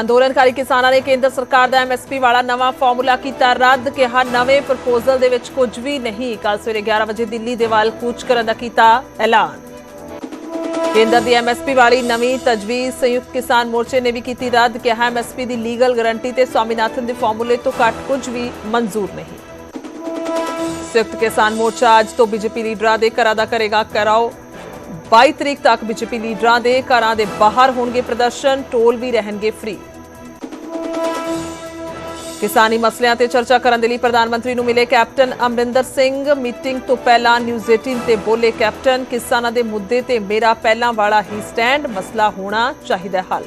ਅੰਦੋਲਨਕਾਰੀ ਕਿਸਾਨਾਂ ਨੇ ਕੇਂਦਰ ਸਰਕਾਰ ਦਾ ਐਮਐਸਪੀ ਵਾਲਾ ਨਵਾਂ ਫਾਰਮੂਲਾ ਕੀਤਾ ਰੱਦ, ਕਿਹਾ ਨਵੇਂ ਪ੍ਰਪੋਜ਼ਲ ਦੇ ਵਿੱਚ ਕੁਝ ਵੀ ਨਹੀਂ। ਕੱਲ ਸਵੇਰੇ 11 ਵਜੇ ਦਿੱਲੀ ਦੇ ਵੱਲ ਕੂਚ ਕਰਨ ਦਾ ਕੀਤਾ ਐਲਾਨ। ਕੇਂਦਰ ਦੀ ਐਮਐਸਪੀ ਵਾਲੀ ਨਵੀਂ ਤਜਵੀਜ਼ ਸੰਯੁਕਤ ਕਿਸਾਨ ਮੋਰਚੇ ਨੇ ਵੀ ਕੀਤੀ ਰੱਦ, ਕਿਹਾ ਐਮਐਸਪੀ ਦੀ ਲੀਗਲ ਗਾਰੰਟੀ ਤੇ ਸਵਾਮੀਨਾਥਨ ਦੇ ਫਾਰਮੂਲੇ ਤੋਂ ਘੱਟ ਕੁਝ ਵੀ ਮਨਜ਼ੂਰ ਨਹੀਂ। ਸੰਯੁਕਤ ਕਿਸਾਨ ਮੋਰਚਾ ਅੱਜ ਤੋਂ ਬੀਜੇਪੀ ਲੀਡਰਾਂ ਦੇ ਘਰਾਂ ਦਾ ਕਰੇਗਾ ਕਰਾਓ 22 ਤਰੀਕ ਤੱਕ ਬੀਜੇਪੀ ਲੀਡਰਾਂ ਦੇ ਘਰਾਂ ਦੇ ਬਾਹਰ ਹੋਣਗੇ ਪ੍ਰਦਰਸ਼ਨ, ਟੋਲ ਵੀ ਰਹਿਣਗੇ ਫ੍ਰੀ ਕਿਸਾਨੀ ਮਸਲਿਆਂ ਤੇ ਚਰਚਾ ਕਰਨ ਦੇ ਲਈ ਪ੍ਰਧਾਨ ਮੰਤਰੀ ਨੂੰ ਮਿਲੇ ਕੈਪਟਨ ਅਮਰਿੰਦਰ ਸਿੰਘ। ਮੀਟਿੰਗ ਤੋਂ ਪਹਿਲਾਂ ਨਿਊਜ਼ 18 ਤੇ ਬੋਲੇ ਕੈਪਟਨ, ਕਿਸਾਨਾਂ ਦੇ ਮੁੱਦੇ ਤੇ ਮੇਰਾ ਪਹਿਲਾਂ ਵਾਲਾ ਹੀ ਸਟੈਂਡ, ਮਸਲਾ ਹੋਣਾ ਚਾਹੀਦਾ ਹੱਲ।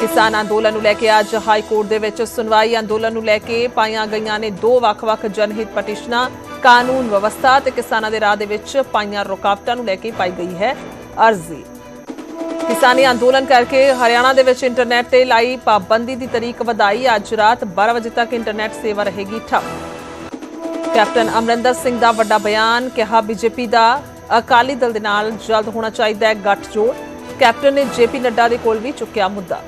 ਕਿਸਾਨ ਅੰਦੋਲਨ ਨੂੰ ਲੈ ਕੇ ਅੱਜ ਹਾਈ ਕੋਰਟ ਦੇ ਵਿੱਚ ਸੁਣਵਾਈ, ਅੰਦੋਲਨ ਨੂੰ ਲੈ ਕੇ ਪਾਈਆਂ ਗਈਆਂ ਨੇ ਦੋ ਵੱਖ-ਵੱਖ ਜਨਹਿਤ ਪਟੀਸ਼ਨਾਂ। ਕਾਨੂੰਨ ਵਿਵਸਥਾ ਤੇ ਕਿਸਾਨਾਂ ਦੇ ਰਾਹ ਦੇ ਵਿੱਚ ਪਾਈਆਂ ਰੁਕਾਵਟਾਂ ਨੂੰ ਲੈ ਕੇ ਪਾਈ ਗਈ ਹੈ ਅਰਜ਼ੀ। ਕਿਸਾਨੀ ਅੰਦੋਲਨ ਕਰਕੇ ਹਰਿਆਣਾ ਦੇ ਵਿੱਚ ਇੰਟਰਨੈਟ ਤੇ ਲਾਈ ਪਾਬੰਦੀ ਦੀ ਤਰੀਕ ਵਧਾਈ। ਅੱਜ ਰਾਤ 12 ਵਜੇ ਤੱਕ ਇੰਟਰਨੈਟ ਸੇਵਾ ਰਹੇਗੀ ਠੱਪ। ਕੈਪਟਨ ਅਮਰਿੰਦਰ ਸਿੰਘ ਦਾ ਵੱਡਾ ਬਿਆਨ ਕਿਹਾ, ਬੀਜੇਪੀ ਦਾ ਅਕਾਲੀ ਦਲ ਦੇ ਨਾਲ ਜਲਦ ਹੋਣਾ ਚਾਹੀਦਾ ਹੈ ਗੱਠਜੋੜ। ਕੈਪਟਨ ਨੇ ਜੇਪੀ ਨੱਡਾ ਦੇ ਕੋਲ ਵੀ ਚੁੱਕਿਆ ਮੁੱਦਾ।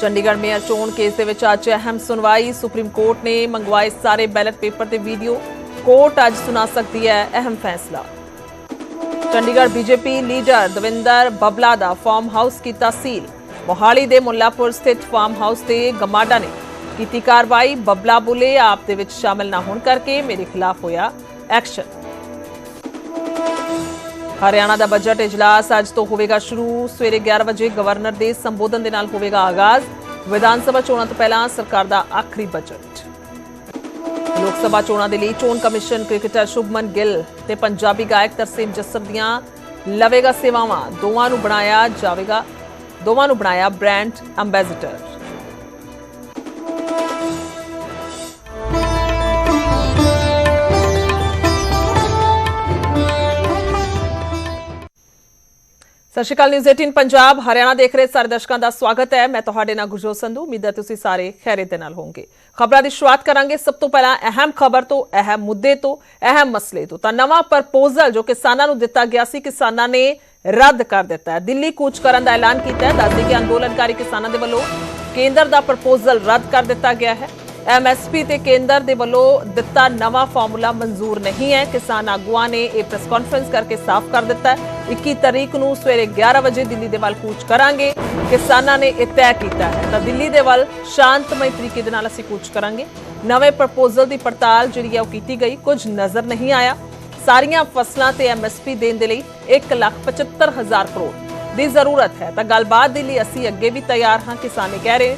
ਚੰਡੀਗੜ੍ਹ ਮੇਅਰ ਚੋਣ ਕੇਸ ਦੇ ਵਿੱਚ ਅੱਜ ਅਹਿਮ ਸੁਣਵਾਈ ਸੁਪਰੀਮ ਕੋਰਟ ਨੇ ਮੰਗਵਾਏ ਸਾਰੇ ਬੈਲਟ ਪੇਪਰ ਤੇ ਵੀਡੀਓ। ਕੋਰਟ ਅੱਜ ਸੁਣਾ ਸਕਦੀ ਹੈ ਅਹਿਮ ਫੈਸਲਾ। ਚੰਡੀਗੜ੍ਹ ਬੀਜੇਪੀ ਲੀਡਰ ਦਵਿੰਦਰ ਬਬਲਾ ਦਾ ਫਾਰਮ ਹਾਊਸ ਕੀਤਾ ਸੀਲ। ਮੋਹਾਲੀ ਦੇ ਮੁੱਲਾਪੁਰ ਸਥਿਤ ਫਾਰਮ ਹਾਊਸ ਤੇ ਗਮਾਡਾ ਨੇ ਕੀਤੀ ਕਾਰਵਾਈ। ਬਬਲਾ ਬੁਲੇ ਆਪ ਦੇ ਵਿੱਚ ਸ਼ਾਮਲ ਨਾ ਹੋਣ ਕਰਕੇ ਮੇਰੇ ਖਿਲਾਫ ਹੋਇਆ ਐਕਸ਼ਨ। ਹਰਿਆਣਾ ਦਾ ਬਜਟ ਇਜਲਾਸ ਅੱਜ ਤੋਂ ਹੋਵੇਗਾ ਸ਼ੁਰੂ। ਸਵੇਰੇ 11 ਵਜੇ ਗਵਰਨਰ ਦੇ ਸੰਬੋਧਨ ਦੇ ਨਾਲ ਹੋਵੇਗਾ ਆਗਾਜ਼। ਵਿਧਾਨ ਸਭਾ ਚੋਣਾਂ ਤੋਂ ਪਹਿਲਾਂ ਸਰਕਾਰ ਦਾ ਆਖਰੀ ਬਜਟ ਲੋਕ ਸਭਾ ਚੋਣਾਂ ਦੇ ਲਈ ਚੋਣ ਕਮਿਸ਼ਨ ਕ੍ਰਿਕਟਰ ਸ਼ੁਭਮਨ ਗਿੱਲ ਤੇ ਪੰਜਾਬੀ ਗਾਇਕ ਤਰਸੇਮ ਜੱਸਰ ਦੀਆਂ ਲਵੇਗਾ ਸੇਵਾਵਾਂ। ਦੋਵਾਂ ਨੂੰ ਬਣਾਇਆ ਜਾਵੇਗਾ, ਦੋਵਾਂ ਨੂੰ ਬਣਾਇਆ ਬ੍ਰਾਂਡ ਅੰਬੈਸਡਰ ਸਤਿ ਸ਼੍ਰੀ ਅਕਾਲ ਨਿਊਜ਼ 18 ਪੰਜਾਬ, ਹਰਿਆਣਾ ਦੇਖ ਰਹੇ ਸਾਰੇ ਦਰਸ਼ਕਾਂ ਦਾ ਸਵਾਗਤ ਹੈ। ਮੈਂ ਤੁਹਾਡੇ ਨਾਲ ਗੁਰਜੋਤ ਸੰਧੂ, ਉਮੀਦ ਹੈ ਤੁਸੀਂ ਸਾਰੇ ਖੈਰਿਅਤ ਦੇ ਨਾਲ ਹੋਵੋਗੇ। ਖਬਰਾਂ ਦੀ ਸ਼ੁਰੂਆਤ ਕਰਾਂਗੇ ਸਭ ਤੋਂ ਪਹਿਲਾਂ ਅਹਿਮ ਖਬਰ ਤੋਂ, ਅਹਿਮ ਮੁੱਦੇ ਤੋਂ, ਅਹਿਮ ਮਸਲੇ ਤੋਂ। ਤਾਂ ਨਵਾਂ ਪ੍ਰਪੋਜ਼ਲ ਜੋ ਕਿਸਾਨਾਂ ਨੂੰ ਦਿੱਤਾ ਗਿਆ ਸੀ, ਕਿਸਾਨਾਂ ਨੇ ਰੱਦ ਕਰ ਦਿੱਤਾ ਹੈ। ਦਿੱਲੀ ਕੂਚ ਕਰਨ ਦਾ ਐਲਾਨ ਕੀਤਾ ਹੈ। ਦੱਸਦੇ ਕਿ ਅੰਦੋਲਨਕਾਰੀ ਕਿਸਾਨਾਂ ਦੇ ਵੱਲੋਂ ਕੇਂਦਰ ਦਾ ਪ੍ਰਪੋਜ਼ਲ ਰੱਦ ਕਰ ਦਿੱਤਾ ਗਿਆ ਹੈ। ਐਮਐਸਪੀ ਤੇ ਕੇਂਦਰ ਦੇ ਵੱਲੋਂ ਦਿੱਤਾ ਨਵਾਂ ਫਾਰਮੂਲਾ ਮਨਜ਼ੂਰ ਨਹੀਂ ਹੈ। ਕਿਸਾਨ ਆਗੂਆਂ ਨੇ ਇਹ ਪ੍ਰੈਸ ਕਾਨਫਰੰਸ ਕਰਕੇ ਸਾਫ਼ ਕਰ ਦਿੱਤਾ ਹੈ। 21 ਤਰੀਕ ਨੂੰ ਸਵੇਰੇ 11 ਵਜੇ ਦਿੱਲੀ ਦੇ ਵੱਲ ਕੂਚ ਕਰਾਂਗੇ। ਕਿਸਾਨਾਂ ਨੇ ਇਹ ਤੈਅ ਕੀਤਾ ਹੈ। ਤਾਂ ਦਿੱਲੀ ਦੇ ਵੱਲ ਸ਼ਾਂਤਮਈ ਤਰੀਕੇ ਦੇ ਨਾਲ ਅਸੀਂ ਕੂਚ ਕਰਾਂਗੇ। ਨਵੇਂ ਪ੍ਰਪੋਜ਼ਲ ਦੀ ਪੜਤਾਲ ਜਿਹੜੀ ਹੈ ਉਹ ਕੀਤੀ ਗਈ। ਕੁਝ ਨਜ਼ਰ ਨਹੀਂ ਆਇਆ। ਸਾਰੀਆਂ ਫਸਲਾਂ ਤੇ ਐਮਐਸਪੀ ਦੇਣ ਦੇ ਲਈ 175000 ਕਰੋੜ ਦੀ ਜ਼ਰੂਰਤ ਹੈ। ਤਾਂ ਗੱਲਬਾਤ ਦੇ ਲਈ ਅਸੀਂ ਅੱਗੇ ਵੀ ਤਿਆਰ ਹਾਂ। ਕਿਸਾਨੇ ਕਹਿ ਰਹੇ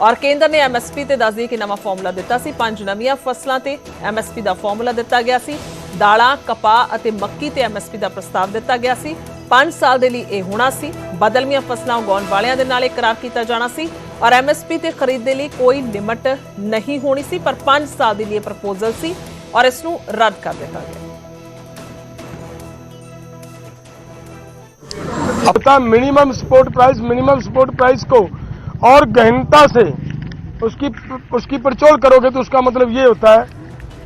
ਔਰ ਕੇਂਦਰ ਨੇ ਐਮਐਸਪੀ ਤੇ ਦੱਸ ਦਈਏ ਕਿ ਨਵਾਂ ਫਾਰਮੂਲਾ ਦਿੱਤਾ ਸੀ ਪੰਜ ਨਵੀਆਂ ਫਸਲਾਂ ਤੇ ਐਮਐਸਪੀ ਦਾ ਫਾਰਮੂਲਾ ਦਿੱਤਾ ਗਿਆ ਸੀ ਦਾਲਾਂ ਕਪਾਹ ਅਤੇ ਮੱਕੀ ਤੇ ਐਮਐਸਪੀ ਦਾ ਪ੍ਰਸਤਾਵ ਦਿੱਤਾ ਗਿਆ ਸੀ 5 ਸਾਲ ਦੇ ਲਈ ਇਹ ਹੋਣਾ ਸੀ ਬਦਲਵੀਆਂ ਫਸਲਾਂ ਉਗਾਉਣ ਵਾਲਿਆਂ ਦੇ ਨਾਲ ਇਕਰਾਰ ਕੀਤਾ ਜਾਣਾ ਸੀ ਔਰ ਐਮਐਸਪੀ ਤੇ ਖਰੀਦ ਦੇ ਲਈ ਕੋਈ ਲਿਮਟ ਨਹੀਂ ਹੋਣੀ ਸੀ ਪਰ 5 ਸਾਲ ਦੇ ਲਈ ਇਹ ਪ੍ਰਪੋਜ਼ਲ ਸੀ ਔਰ ਇਸ ਨੂੰ ਰੱਦ ਕਰ ਦਿੱਤਾ ਗਿਆ अब तक minimum support price minimum support price को और गहनता से उसकी उसकी परचोल करोगे तो उसका मतलब ये होता है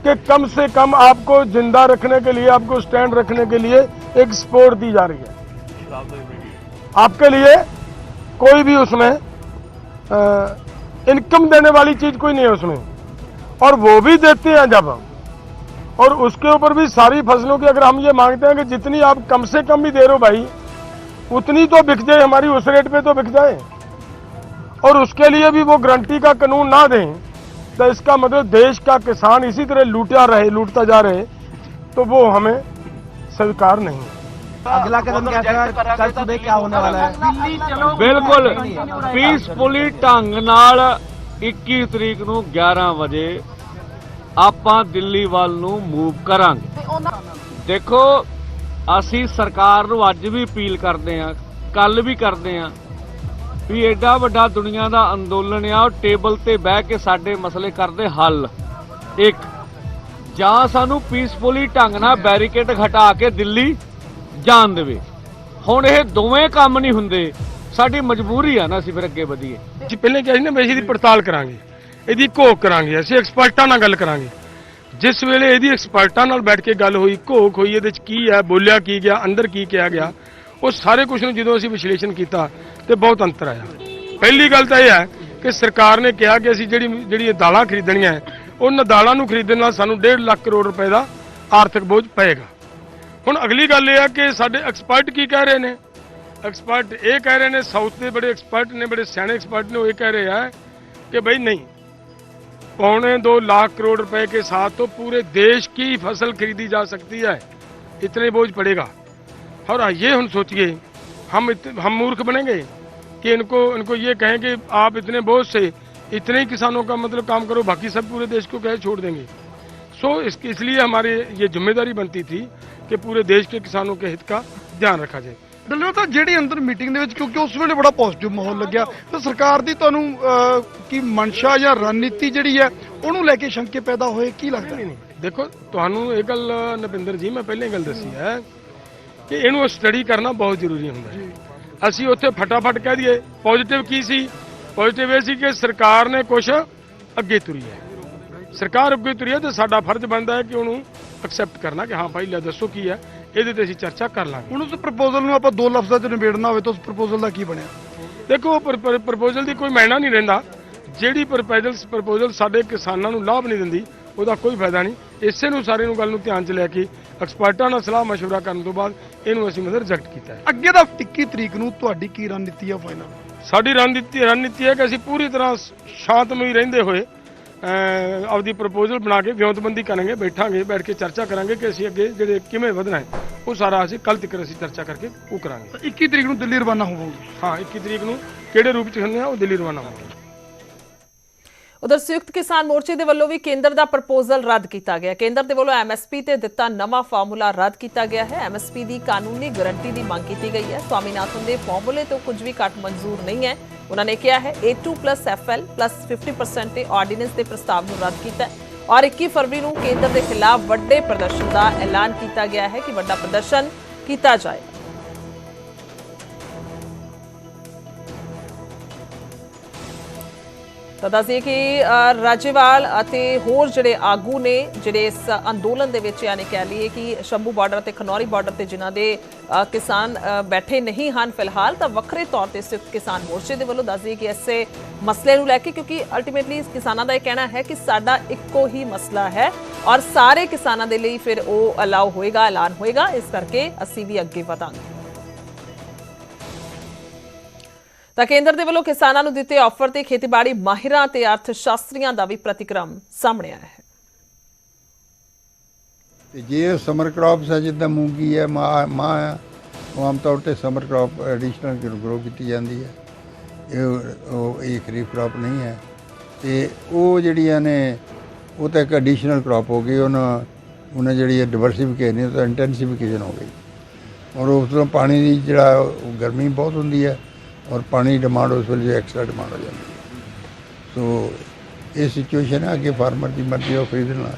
कि कम से कम आपको ज़िंदा रखने के लिए, आपको स्टैंड रखने के लिए एक सपोर्ट दी जा रही है। आपके लिए कोई भी उसमें इनकम देने वाली चीज़ कोई नहीं है उसमें। और वो भी देते हैं जब हम। और उसके ऊपर भी सारी फ़सलों की अगर हम ये मांगते हैं कि जितनी आप कम से कम भी दे रहे हो भाई, उतनी तो बिक जाए, हमारी उस रेट पे तो बिक जाए। और उसके लिए भी वो गारंटी का कानून ना दें तो इसका मतलब देश का किसान इसी तरह लूटा रहे लूटता जा रहे तो वो हमें स्वीकार नहीं है अगला कदम क्या था कल सुबह क्या होने वाला है ਬਿਲਕੁਲ ਪੀਸਫੁਲੀ ਢੰਗ ਨਾਲ 21 ਤਰੀਕ ਨੂੰ 11 ਵਜੇ ਆਪਾਂ ਦਿੱਲੀ ਵੱਲ ਨੂੰ ਮੂਵ ਕਰਾਂਗੇ ਦੇਖੋ ਅਸੀਂ ਸਰਕਾਰ ਨੂੰ ਅੱਜ ਵੀ ਅਪੀਲ ਕਰਦੇ ਆਂ ਕੱਲ ਵੀ ਕਰਦੇ ਆਂ ਵੀ ਐਡਾ ਵੱਡਾ ਦੁਨੀਆ ਦਾ ਅੰਦੋਲਨ ਆ, ਉਹ ਟੇਬਲ ਤੇ ਬਹਿ ਕੇ ਸਾਡੇ ਮਸਲੇ ਕਰਦੇ ਹੱਲ। ਇੱਕ, ਜਾਂ ਸਾਨੂੰ ਪੀਸਫੁਲੀ ਢੰਗ ਨਾਲ ਬੈਰੀਕੇਡ ਹਟਾ ਕੇ ਦਿੱਲੀ ਜਾਣ ਦੇਵੇ। ਹੁਣ ਇਹ ਦੋਵੇਂ ਕੰਮ ਨਹੀਂ ਹੁੰਦੇ। ਸਾਡੀ ਮਜਬੂਰੀ ਆ ਨਾ ਅਸੀਂ ਫਿਰ ਅੱਗੇ ਵਧੀਏ। ਜੀ, ਪਹਿਲੇ ਕਿਹਾ ਸੀ ਨਾ ਵੈਸੇ ਦੀ ਪੜਤਾਲ ਕਰਾਂਗੇ। ਇਹਦੀ ਘੋਖ ਕਰਾਂਗੇ, ਅਸੀਂ ਐਕਸਪਰਟਾਂ ਨਾਲ ਗੱਲ ਕਰਾਂਗੇ। ਜਿਸ ਵੇਲੇ ਇਹਦੀ ਐਕਸਪਰਟਾਂ ਨਾਲ ਬੈਠ ਕੇ ਗੱਲ ਹੋਈ, ਘੋਖ ਹੋਈ, ਇਹਦੇ ਚ ਕੀ ਹੈ, ਬੋਲਿਆ ਕੀ ਗਿਆ, ਅੰਦਰ ਕੀ ਕਿਹਾ ਗਿਆ, ਉਹ ਸਾਰੇ ਕੁਝ ਨੂੰ ਜਦੋਂ ਅਸੀਂ ਵਿਸ਼ਲੇਸ਼ਣ ਕੀਤਾ ਤੇ ਬਹੁਤ ਅੰਤਰ ਆਇਆ ਪਹਿਲੀ ਗੱਲ ਤਾਂ ਇਹ ਹੈ ਕਿ ਸਰਕਾਰ ਨੇ ਕਿਹਾ ਕਿ ਅਸੀਂ ਜਿਹੜੀ ਜਿਹੜੀ ਇਹ ਦਾਲਾਂ ਖਰੀਦਣੀਆਂ ਹੈ, ਉਹਨਾਂ ਦਾਲਾਂ ਨੂੰ ਖਰੀਦਣ ਨਾਲ ਸਾਨੂੰ 1.5 ਲੱਖ ਕਰੋੜ ਰੁਪਏ ਦਾ ਆਰਥਿਕ ਬੋਝ ਪਏਗਾ ਹੁਣ ਅਗਲੀ ਗੱਲ ਇਹ ਹੈ ਕਿ ਸਾਡੇ ਐਕਸਪਰਟ ਕੀ ਕਹਿ ਰਹੇ ਨੇ ਐਕਸਪਰਟ ਇਹ ਕਹਿ ਰਹੇ ਨੇ ਸਾਊਥ ਦੇ ਬੜੇ ਐਕਸਪਰਟ ਨੇ ਬੜੇ ਸਿਆਣੇ ਐਕਸਪਰਟ ਨੇ ਉਹ ਇਹ ਕਹਿ ਰਹੇ ਆ कि भाई नहीं पौने दो लाख करोड़ रुपए के साथ तो पूरे देश की फसल खरीदी जा सकती है इतने बोझ पड़ेगा और ये हम सोचिए हम इत, हम मूर्ख बनेंगे कि इनको इनको ये कहें कि आप इतने बोझ से इतने ही किसानों का मतलब काम करो बाकी सब पूरे देश को कहे छोड़ देंगे सो इस, इसलिए हमारे ये जिम्मेदारी बनती थी कि पूरे देश के किसानों के हित का ध्यान रखा जाए ਡੱਲੋ ਤਾਂ ਜਿਹੜੀ ਅੰਦਰ ਮੀਟਿੰਗ ਦੇ ਵਿੱਚ ਕਿਉਂਕਿ ਉਸ ਵੇਲੇ ਬੜਾ ਪੋਜ਼ਿਟਿਵ ਮਾਹੌਲ ਲੱਗਿਆ ਤਾਂ ਸਰਕਾਰ ਦੀ ਤੁਹਾਨੂੰ ਅਹ, ਕੀ ਮਨਸ਼ਾ ਜਾਂ ਰਣਨੀਤੀ ਜਿਹੜੀ ਹੈ ਉਹਨੂੰ ਲੈ ਕੇ ਸ਼ੰਕੇ ਪੈਦਾ ਹੋਏ ਕੀ ਲੱਗਦਾ ਨਹੀਂ ਨਹੀਂ ਦੇਖੋ ਤੁਹਾਨੂੰ ਇਹ ਗੱਲ ਨਵਿੰਦਰ ਜੀ ਮੈਂ ਪਹਿਲਾਂ ਹੀ ਗੱਲ ਦੱਸੀ ਹੈ ਕਿ ਇਹਨੂੰ ਸਟੱਡੀ ਕਰਨਾ ਬਹੁਤ ਜ਼ਰੂਰੀ ਹੁੰਦਾ ਹੈ। ਅਸੀਂ ਉੱਥੇ ਫਟਾਫਟ ਕਹਿ ਦਈਏ ਪੋਜ਼ਿਟਿਵ ਕੀ ਸੀ? ਪੋਜ਼ਿਟਿਵ ਇਹ ਸੀ ਕਿ ਸਰਕਾਰ ਨੇ ਕੁਝ ਅੱਗੇ ਤੁਰੀ ਹੈ। ਸਰਕਾਰ ਅੱਗੇ ਤੁਰੀ ਹੈ ਤੇ ਸਾਡਾ ਫਰਜ਼ ਬਣਦਾ ਹੈ ਕਿ ਉਹਨੂੰ ਐਕਸੈਪਟ ਕਰਨਾ ਕਿ ਹਾਂ ਭਾਈ ਲੈ ਦੱਸੋ ਕੀ ਹੈ ਇਹਦੇ ਤੇ ਅਸੀਂ ਚਰਚਾ ਕਰ ਲਾਂਗੇ। ਹੁਣ ਉਸ ਪ੍ਰਪੋਜ਼ਲ ਨੂੰ ਆਪਾਂ ਦੋ ਲਫ਼ਜ਼ਾਂ 'ਚ ਨਿਬੇੜਨਾ ਹੋਵੇ ਤਾਂ ਉਸ ਪ੍ਰਪੋਜ਼ਲ ਦਾ ਕੀ ਬਣਿਆ? ਦੇਖੋ ਪ੍ਰਪੋਜ਼ਲ ਦੀ ਕੋਈ ਮਾਇਨਾ ਨਹੀਂ ਰਹਿੰਦਾ। ਜਿਹੜੀ ਪ੍ਰਪੋਜ਼ਲ ਪ੍ਰਪੋਜ਼ਲ ਸਾਡੇ ਕਿਸਾਨਾਂ ਨੂੰ ਲਾਭ ਨਹੀਂ ਦਿੰਦੀ ਉਹਦਾ ਕੋਈ ਫਾਇਦਾ ਨਹੀਂ। ਇਸੇ ਨੂੰ ਸਾਰੇ ਨੂੰ ਗੱਲ ਨੂੰ ਧਿਆਨ 'ਚ ਲੈ ਕੇ ਐਕਸਪਰਟਾਂ ਨਾਲ ਸਲਾਹ ਮਸ਼ਵਰਾ ਕਰਨ ਤੋਂ ਬਾਅਦ ਇਹਨੂੰ ਅਸੀਂ ਮਤਲਬ ਰਿਜੈਕਟ ਕੀਤਾ ਹੈ। ਅੱਗੇ ਦਾ 21 ਤਰੀਕ ਨੂੰ ਤੁਹਾਡੀ ਕੀ ਰਣਨੀਤੀ ਹੈ ਫਾਈਨਲ ਸਾਡੀ ਰਣਨੀਤੀ ਰਣਨੀਤੀ ਹੈ ਕਿ ਅਸੀਂ ਪੂਰੀ ਤਰ੍ਹਾਂ ਸ਼ਾਂਤਮਈ ਰਹਿੰਦੇ ਹੋਏ ਆਪਦੀ ਪ੍ਰਪੋਜ਼ਲ ਬਣਾ ਕੇ ਵਿਉਂਤਬੰਦੀ ਕਰਾਂਗੇ ਬੈਠਾਂਗੇ ਬੈਠ ਕੇ ਚਰਚਾ ਕਰਾਂਗੇ ਕਿ ਅਸੀਂ ਅੱਗੇ ਜਿਹੜੇ ਕਿਵੇਂ ਵਧਣਾ ਹੈ ਉਹ ਸਾਰਾ ਅਸੀਂ ਕੱਲ ਤੱਕ ਅਸੀਂ ਚਰਚਾ ਕਰਕੇ ਉਹ ਕਰਾਂਗੇ। 21 ਤਰੀਕ ਨੂੰ ਦਿੱਲੀ ਰਵਾਨਾ ਹੋਵੋਗੇ। ਹਾਂ 21 ਤਰੀਕ ਨੂੰ ਕਿਹੜੇ ਰੂਪ 'ਚ ਹੁੰਦੇ ਆ ਉਹ ਦਿੱਲੀ ਰਵਾਨਾ ਹੋਣਗੇ ਉਧਰ ਸੰਯੁਕਤ ਕਿਸਾਨ ਮੋਰਚੇ ਦੇ ਵੱਲੋਂ ਵੀ ਕੇਂਦਰ ਦਾ ਪ੍ਰਪੋਜ਼ਲ ਰੱਦ ਕੀਤਾ ਗਿਆ। ਕੇਂਦਰ ਦੇ ਵੱਲੋਂ ਐਮਐਸਪੀ ਤੇ ਦਿੱਤਾ ਨਵਾਂ ਫਾਰਮੂਲਾ ਰੱਦ ਕੀਤਾ ਗਿਆ ਹੈ। ਐਮਐਸਪੀ ਦੀ ਕਾਨੂੰਨੀ ਗਾਰੰਟੀ ਦੀ ਮੰਗ ਕੀਤੀ ਗਈ ਹੈ। ਸਵਾਮੀਨਾਥਨ ਦੇ ਫਾਰਮੂਲੇ ਤੋਂ ਕੁਝ ਵੀ ਘੱਟ ਮਨਜ਼ੂਰ ਨਹੀਂ ਹੈ। ਉਹਨਾਂ ਨੇ ਕਿਹਾ ਹੈ A2+FL 50% ਤੇ ਆਰਡੀਨੈਂਸ ਦੇ ਪ੍ਰਸਤਾਵ ਨੂੰ ਰੱਦ ਕੀਤਾ ਔਰ 21 ਫਰਵਰੀ ਨੂੰ ਕੇਂਦਰ ਦੇ ਖਿਲਾਫ ਵੱਡੇ ਪ੍ਰਦਰਸ਼ਨ ਦਾ ਐਲਾਨ ਕੀਤਾ ਗਿਆ ਹੈ ਕਿ ਵੱਡਾ ਪ੍ਰਦਰਸ਼ਨ ਕੀਤਾ ਜਾਏ। ਤਾਂ ਦੱਸਦੇ ਕਿ ਰਾਜੇਵਾਲ ਅਤੇ ਹੋਰ ਜਿਹੜੇ ਆਗੂ ਨੇ, ਜਿਹੜੇ ਇਸ ਅੰਦੋਲਨ ਦੇ ਵਿੱਚ ਯਾਨੀ ਕਹਿ ਲਈਏ ਕਿ ਸ਼ੰਭੂ ਬਾਰਡਰ ਤੇ ਖਨੌਰੀ ਬਾਰਡਰ ਤੇ ਜਿਨ੍ਹਾਂ ਦੇ ਕਿਸਾਨ ਬੈਠੇ ਨਹੀਂ ਹਨ ਫਿਲਹਾਲ, ਤਾਂ ਵੱਖਰੇ ਤੌਰ ਤੇ ਸੰਯੁਕਤ ਕਿਸਾਨ ਮੋਰਚੇ ਦੇ ਵੱਲੋਂ ਦੱਸਦੇ ਕਿ ਐਸੇ ਮਸਲੇ ਨੂੰ ਲੈ ਕੇ, ਕਿਉਂਕਿ ਅਲਟੀਮੇਟਲੀ ਕਿਸਾਨਾਂ ਦਾ ਇਹ ਕਹਿਣਾ ਹੈ ਕਿ ਸਾਡਾ ਇੱਕੋ ਹੀ ਮਸਲਾ ਹੈ ਔਰ ਸਾਰੇ ਕਿਸਾਨਾਂ ਦੇ ਲਈ ਫਿਰ ਉਹ ਅਲਾਉ ਹੋਏਗਾ, ਐਲਾਨ ਹੋਏਗਾ। ਇਸ ਕਰਕੇ ਅਸੀਂ ਵੀ ਅੱਗੇ ਵਧਾਂਗੇ। ਤਾਂ ਕੇਂਦਰ ਦੇ ਵੱਲੋਂ ਕਿਸਾਨਾਂ ਨੂੰ ਦਿੱਤੇ ਆਫਰ ਤੇ ਖੇਤੀਬਾੜੀ ਮਾਹਿਰਾਂ ਤੇ ਅਰਥ ਸ਼ਾਸਤਰੀਆਂ ਦਾ ਵੀ ਪ੍ਰਤੀਕਰਮ ਸਾਹਮਣੇ ਆਇਆ ਹੈ। ਤੇ ਜੇ ਸਮਰ ਕ੍ਰੌਪਸ ਹੈ ਜਿੱਦਾਂ ਮੂੰਗੀ ਹੈ, ਮਾਂ ਮਾਂ ਹੈ ਉਹ ਆਮ ਤੌਰ ਤੇ ਸਮਰ ਕ੍ਰੌਪ ਐਡੀਸ਼ਨਲ ਗਰੋ ਕੀਤੀ ਜਾਂਦੀ ਹੈ। ਇਹ ਉਹ ਇਹ ਖਰੀਫ ਕ੍ਰੌਪ ਨਹੀਂ ਹੈ। ਤੇ ਉਹ ਜਿਹੜੀਆਂ ਨੇ, ਉਹ ਤਾਂ ਇੱਕ ਐਡੀਸ਼ਨਲ ਕ੍ਰੌਪ ਹੋ ਗਈ, ਉਹਨਾਂ ਉਹਨਾਂ ਜਿਹੜੀ ਹੈ ਡਿਵਰਸਿਫਿਕੇਸ਼ਨ ਨਹੀਂ ਉਹ ਤਾਂ ਇੰਟੈਂਸੀਫਿਕੇਸ਼ਨ ਹੋ ਗਈ। ਔਰ ਉਸ ਤੋਂ ਪਾਣੀ ਦੀ ਜਿਹੜਾ ਗਰਮੀ ਬਹੁਤ ਹੁੰਦੀ ਹੈ। ਔਰ ਪਾਣੀ ਦੀ ਡਿਮਾਂਡ ਉਸ ਵੇਲੇ ਐਕਸਟਰਾ ਡਿਮਾਂਡ ਹੋ ਜਾਂਦੀ ਹੈ। ਸੋ ਇਹ ਸਿਚੁਏਸ਼ਨ ਹੈ ਅੱਗੇ ਫਾਰਮਰ ਦੀ ਮਰਜ਼ੀ ਉਹ ਖਰੀਦਣਾ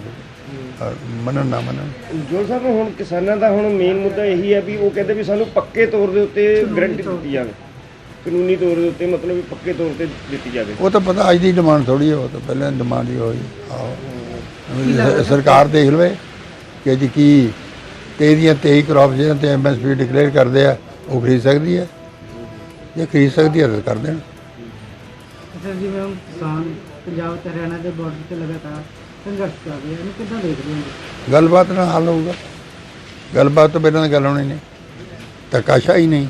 ਔਰ ਮੰਨਣ ਨਾ ਮੰਨਣ। ਜੋ ਸਾਹਿਬ ਹੁਣ ਕਿਸਾਨਾਂ ਦਾ ਹੁਣ ਮੇਨ ਮੁੱਦਾ ਇਹੀ ਹੈ ਵੀ ਉਹ ਕਹਿੰਦੇ ਵੀ ਸਾਨੂੰ ਪੱਕੇ ਤੌਰ ਦੇ ਉੱਤੇ ਗਰੰਟੀ ਦਿੱਤੀ ਜਾਵੇ। ਕਾਨੂੰਨੀ ਤੌਰ ਦੇ ਉੱਤੇ ਮਤਲਬ ਵੀ ਪੱਕੇ ਤੌਰ ਤੇ ਦਿੱਤੀ ਜਾਵੇ। ਉਹ ਤਾਂ ਪਤਾ ਅੱਜ ਦੀ ਡਿਮਾਂਡ ਥੋੜੀ ਹੈ ਉਹ ਤਾਂ ਪਹਿਲਾਂ ਡਿਮਾਂਡ ਹੀ ਹੋਈ। ਆਹੋ। ਸਰਕਾਰ ਦੇਖ ਲਵੇ ਕਿ ਜੀ ਕੀ ਤੇਈ ਦੀਆਂ 23 ਕ੍ਰੌਪ ਜਿਹਨਾਂ ਤੇ ਐਮਐਸਪੀ ਡਿਕਲੇਅਰ ਕਰਦੇ ਆ ਉਹ ਖਰੀਦ ਸਕਦੀ ਹੈ। ਜੇ ਖਰੀਦ ਸਕਦੀ ਹੈ ਤਾਂ ਕਰ ਦੇਣ ਸਰ ਜਿਵੇਂ ਹੁਣ ਕਿਸਾਨ ਪੰਜਾਬ ਤੇ ਹਰਿਆਣਾ ਦੇ ਬਾਰਡਰ ਤੇ ਲਗਾਤਾਰ ਸੰਘਰਸ਼ ਕਰ ਰਹੇ ਹਨ ਕਿੱਦਾਂ ਦੇਖ ਰਹੇ ਹੋ ਗੱਲਬਾਤ ਨਾਲ ਹੱਲ ਹੋਊਗਾ ਗੱਲਬਾਤ ਤੋਂ ਬਿਨਾਂ ਤਾਂ ਗੱਲ ਹੋਣੀ ਨਹੀਂ ਧੱਕਾਸ਼ਾ ਹੀ ਨਹੀਂ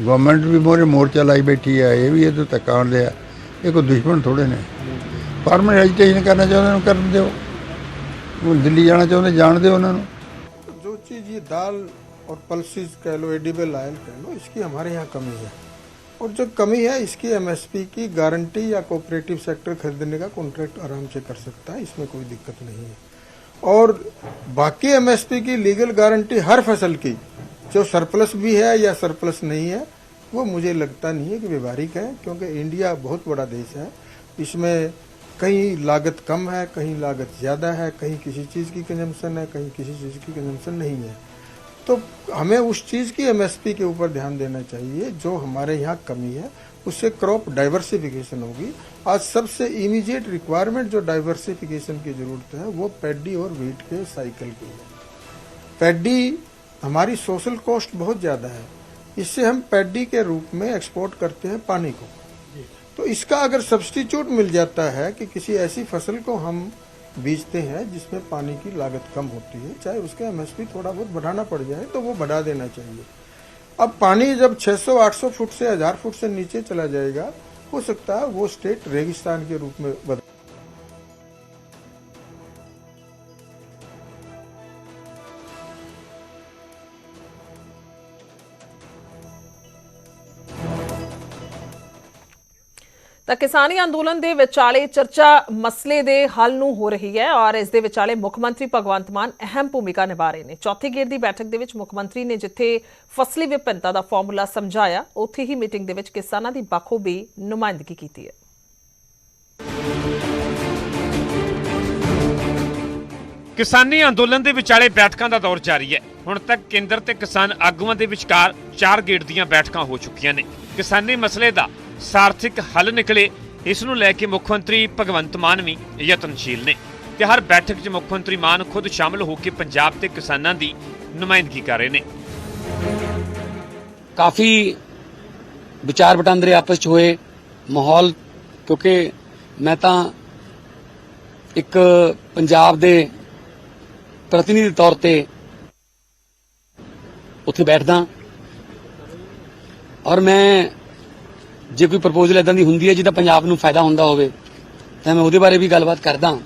ਗਵਰਨਮੈਂਟ ਵੀ ਮੋਰੇ ਮੋਰਚਾ ਲਾਈ ਬੈਠੀ ਹੈ ਇਹ ਵੀ ਇਹ ਤੋਂ ਧੱਕਾ ਆਉਂਦੇ ਆ ਇਹ ਕੋਈ ਦੁਸ਼ਮਣ ਥੋੜੇ ਨੇ ਫਾਰਮਰ ਐਜੀਟੇਸ਼ਨ ਕਰਨਾ ਚਾਹੁੰਦੇ ਨੂੰ ਕਰਨ ਦਿਓ ਉਹ ਦਿੱਲੀ ਜਾਣਾ ਚਾਹੁੰਦੇ ਜਾਣ ਦਿਓ ਉਹਨਾਂ ਨੂੰ जो चीज़ ये दाल और पल्सेस कह लो एडिबल ऑयल कह लो इसकी हमारे यहाँ कमी है और जो कमी है, इसकी एमएसपी की गारंटी या कोऑपरेटिव सेक्टर खरीदने का कॉन्ट्रैक्ट आराम से कर सकता है, इसमें कोई दिक्कत नहीं है। और बाकी एमएसपी की लीगल गारंटी हर फ़सल की, जो सरप्लस भी है या सरप्लस नहीं है, वो मुझे लगता नहीं है कि व्यवहारिक है, क्योंकि इंडिया बहुत बड़ा देश है। इसमें कहीं लागत कम है, कहीं लागत ज़्यादा है, कहीं किसी चीज़ की कंजम्पशन है, कहीं किसी चीज़ की कंजम्पशन नहीं है। तो हमें उस चीज़ की एमएसपी के ऊपर ध्यान देना चाहिए जो हमारे यहाँ कमी है उससे क्रॉप डाइवर्सिफिकेशन होगी। आज सबसे इमीडिएट रिक्वायरमेंट जो डाइवर्सिफिकेशन की ज़रूरत है वो पैडी और वीट के साइकिल की है। पैडी हमारी सोशल कॉस्ट बहुत ज़्यादा है। इससे हम पैडी के रूप में एक्सपोर्ट करते हैं पानी को। तो इसका अगर सब्स्टिट्यूट मिल जाता है कि किसी ऐसी फ़सल को हम बीजते हैं जिसमें पानी की लागत कम होती है। चाहे उसके एमएसपी थोड़ा बहुत बढ़ाना पड़ जाए तो वो बढ़ा देना चाहिए। अब पानी जब 600-800 फुट से, हज़ार फुट से नीचे चला जाएगा, हो सकता है वो स्टेट रेगिस्तान के रूप में बदल ਤਾਂ ਕਿਸਾਨੀ ਅੰਦੋਲਨ ਦੇ ਵਿਚਾਲੇ ਚਰਚਾ ਮਸਲੇ ਦੇ ਹੱਲ ਨੂੰ ਹੋ ਰਹੀ ਹੈ ਔਰ ਇਸ ਦੇ ਵਿਚਾਲੇ ਮੁੱਖ ਮੰਤਰੀ ਭਗਵੰਤ ਮਾਨ ਅਹਿਮ ਭੂਮਿਕਾ ਨਿਭਾ ਰਹੇ ਨੇ। ਚੌਥੀ ਗੇੜ ਦੀ ਬੈਠਕ ਦੇ ਵਿੱਚ ਮੁੱਖ ਮੰਤਰੀ ਨੇ ਜਿੱਥੇ ਫਸਲੀ ਵਿਭਿੰਨਤਾ ਦਾ ਫਾਰਮੂਲਾ ਸਮਝਾਇਆ, ਉੱਥੇ ਹੀ ਮੀਟਿੰਗ ਦੇ ਵਿੱਚ ਕਿਸਾਨਾਂ ਦੀ ਬਾਖੂਬੀ ਨੁਮਾਇੰਦਗੀ ਕੀਤੀ ਹੈ। ਕਿਸਾਨੀ ਅੰਦੋਲਨ ਦੇ ਵਿਚਾਲੇ ਬੈਠਕਾਂ ਦਾ ਦੌਰ ਜਾਰੀ ਹੈ। ਹੁਣ ਤੱਕ ਕੇਂਦਰ ਤੇ ਕਿਸਾਨ ਆਗੂਆਂ ਦੇ ਵਿਚਕਾਰ ਚਾਰ ਗੇੜ ਦੀਆਂ ਬੈਠਕਾਂ ਹੋ ਚੁੱਕੀਆਂ ਨੇ। ਕਿਸਾਨੀ ਮਸਲੇ ਦਾ ਸਾਰਥਿਕ ਹੱਲ ਨਿਕਲੇ, ਇਸ ਨੂੰ ਲੈ ਕੇ ਮੁੱਖ ਮੰਤਰੀ ਭਗਵੰਤ ਮਾਨ ਵੀ ਯਤਨਸ਼ੀਲ ਨੇ ਤੇ ਹਰ ਬੈਠਕ 'ਚ ਮੁੱਖ ਮੰਤਰੀ ਮਾਨ ਖੁਦ ਸ਼ਾਮਲ ਹੋ ਕੇ ਪੰਜਾਬ ਤੇ ਕਿਸਾਨਾਂ ਦੀ ਨੁਮਾਇੰਦਗੀ ਕਰ ਰਹੇ ਨੇ। ਕਾਫੀ ਵਿਚਾਰ ਵਟਾਂਦਰੇ ਆਪਸ ਚ ਹੋਏ, ਮਾਹੌਲ, ਕਿਉਂਕਿ ਮੈਂ ਤਾਂ ਇੱਕ ਪੰਜਾਬ ਦੇ ਪ੍ਰਤੀਨਿਧੀ ਦੇ ਤੌਰ ਤੇ ਉੱਥੇ ਬੈਠਦਾ ਔਰ ਮੈਂ ਜੇ ਕੋਈ ਪ੍ਰਪੋਜ਼ਲ ਇਦਾਂ ਦੀ ਹੁੰਦੀ ਹੈ ਜਿਹਦਾ ਪੰਜਾਬ ਨੂੰ ਫਾਇਦਾ ਹੁੰਦਾ ਹੋਵੇ, ਤਾਂ ਮੈਂ ਉਹਦੇ ਬਾਰੇ ਵੀ ਗੱਲਬਾਤ ਕਰਦਾ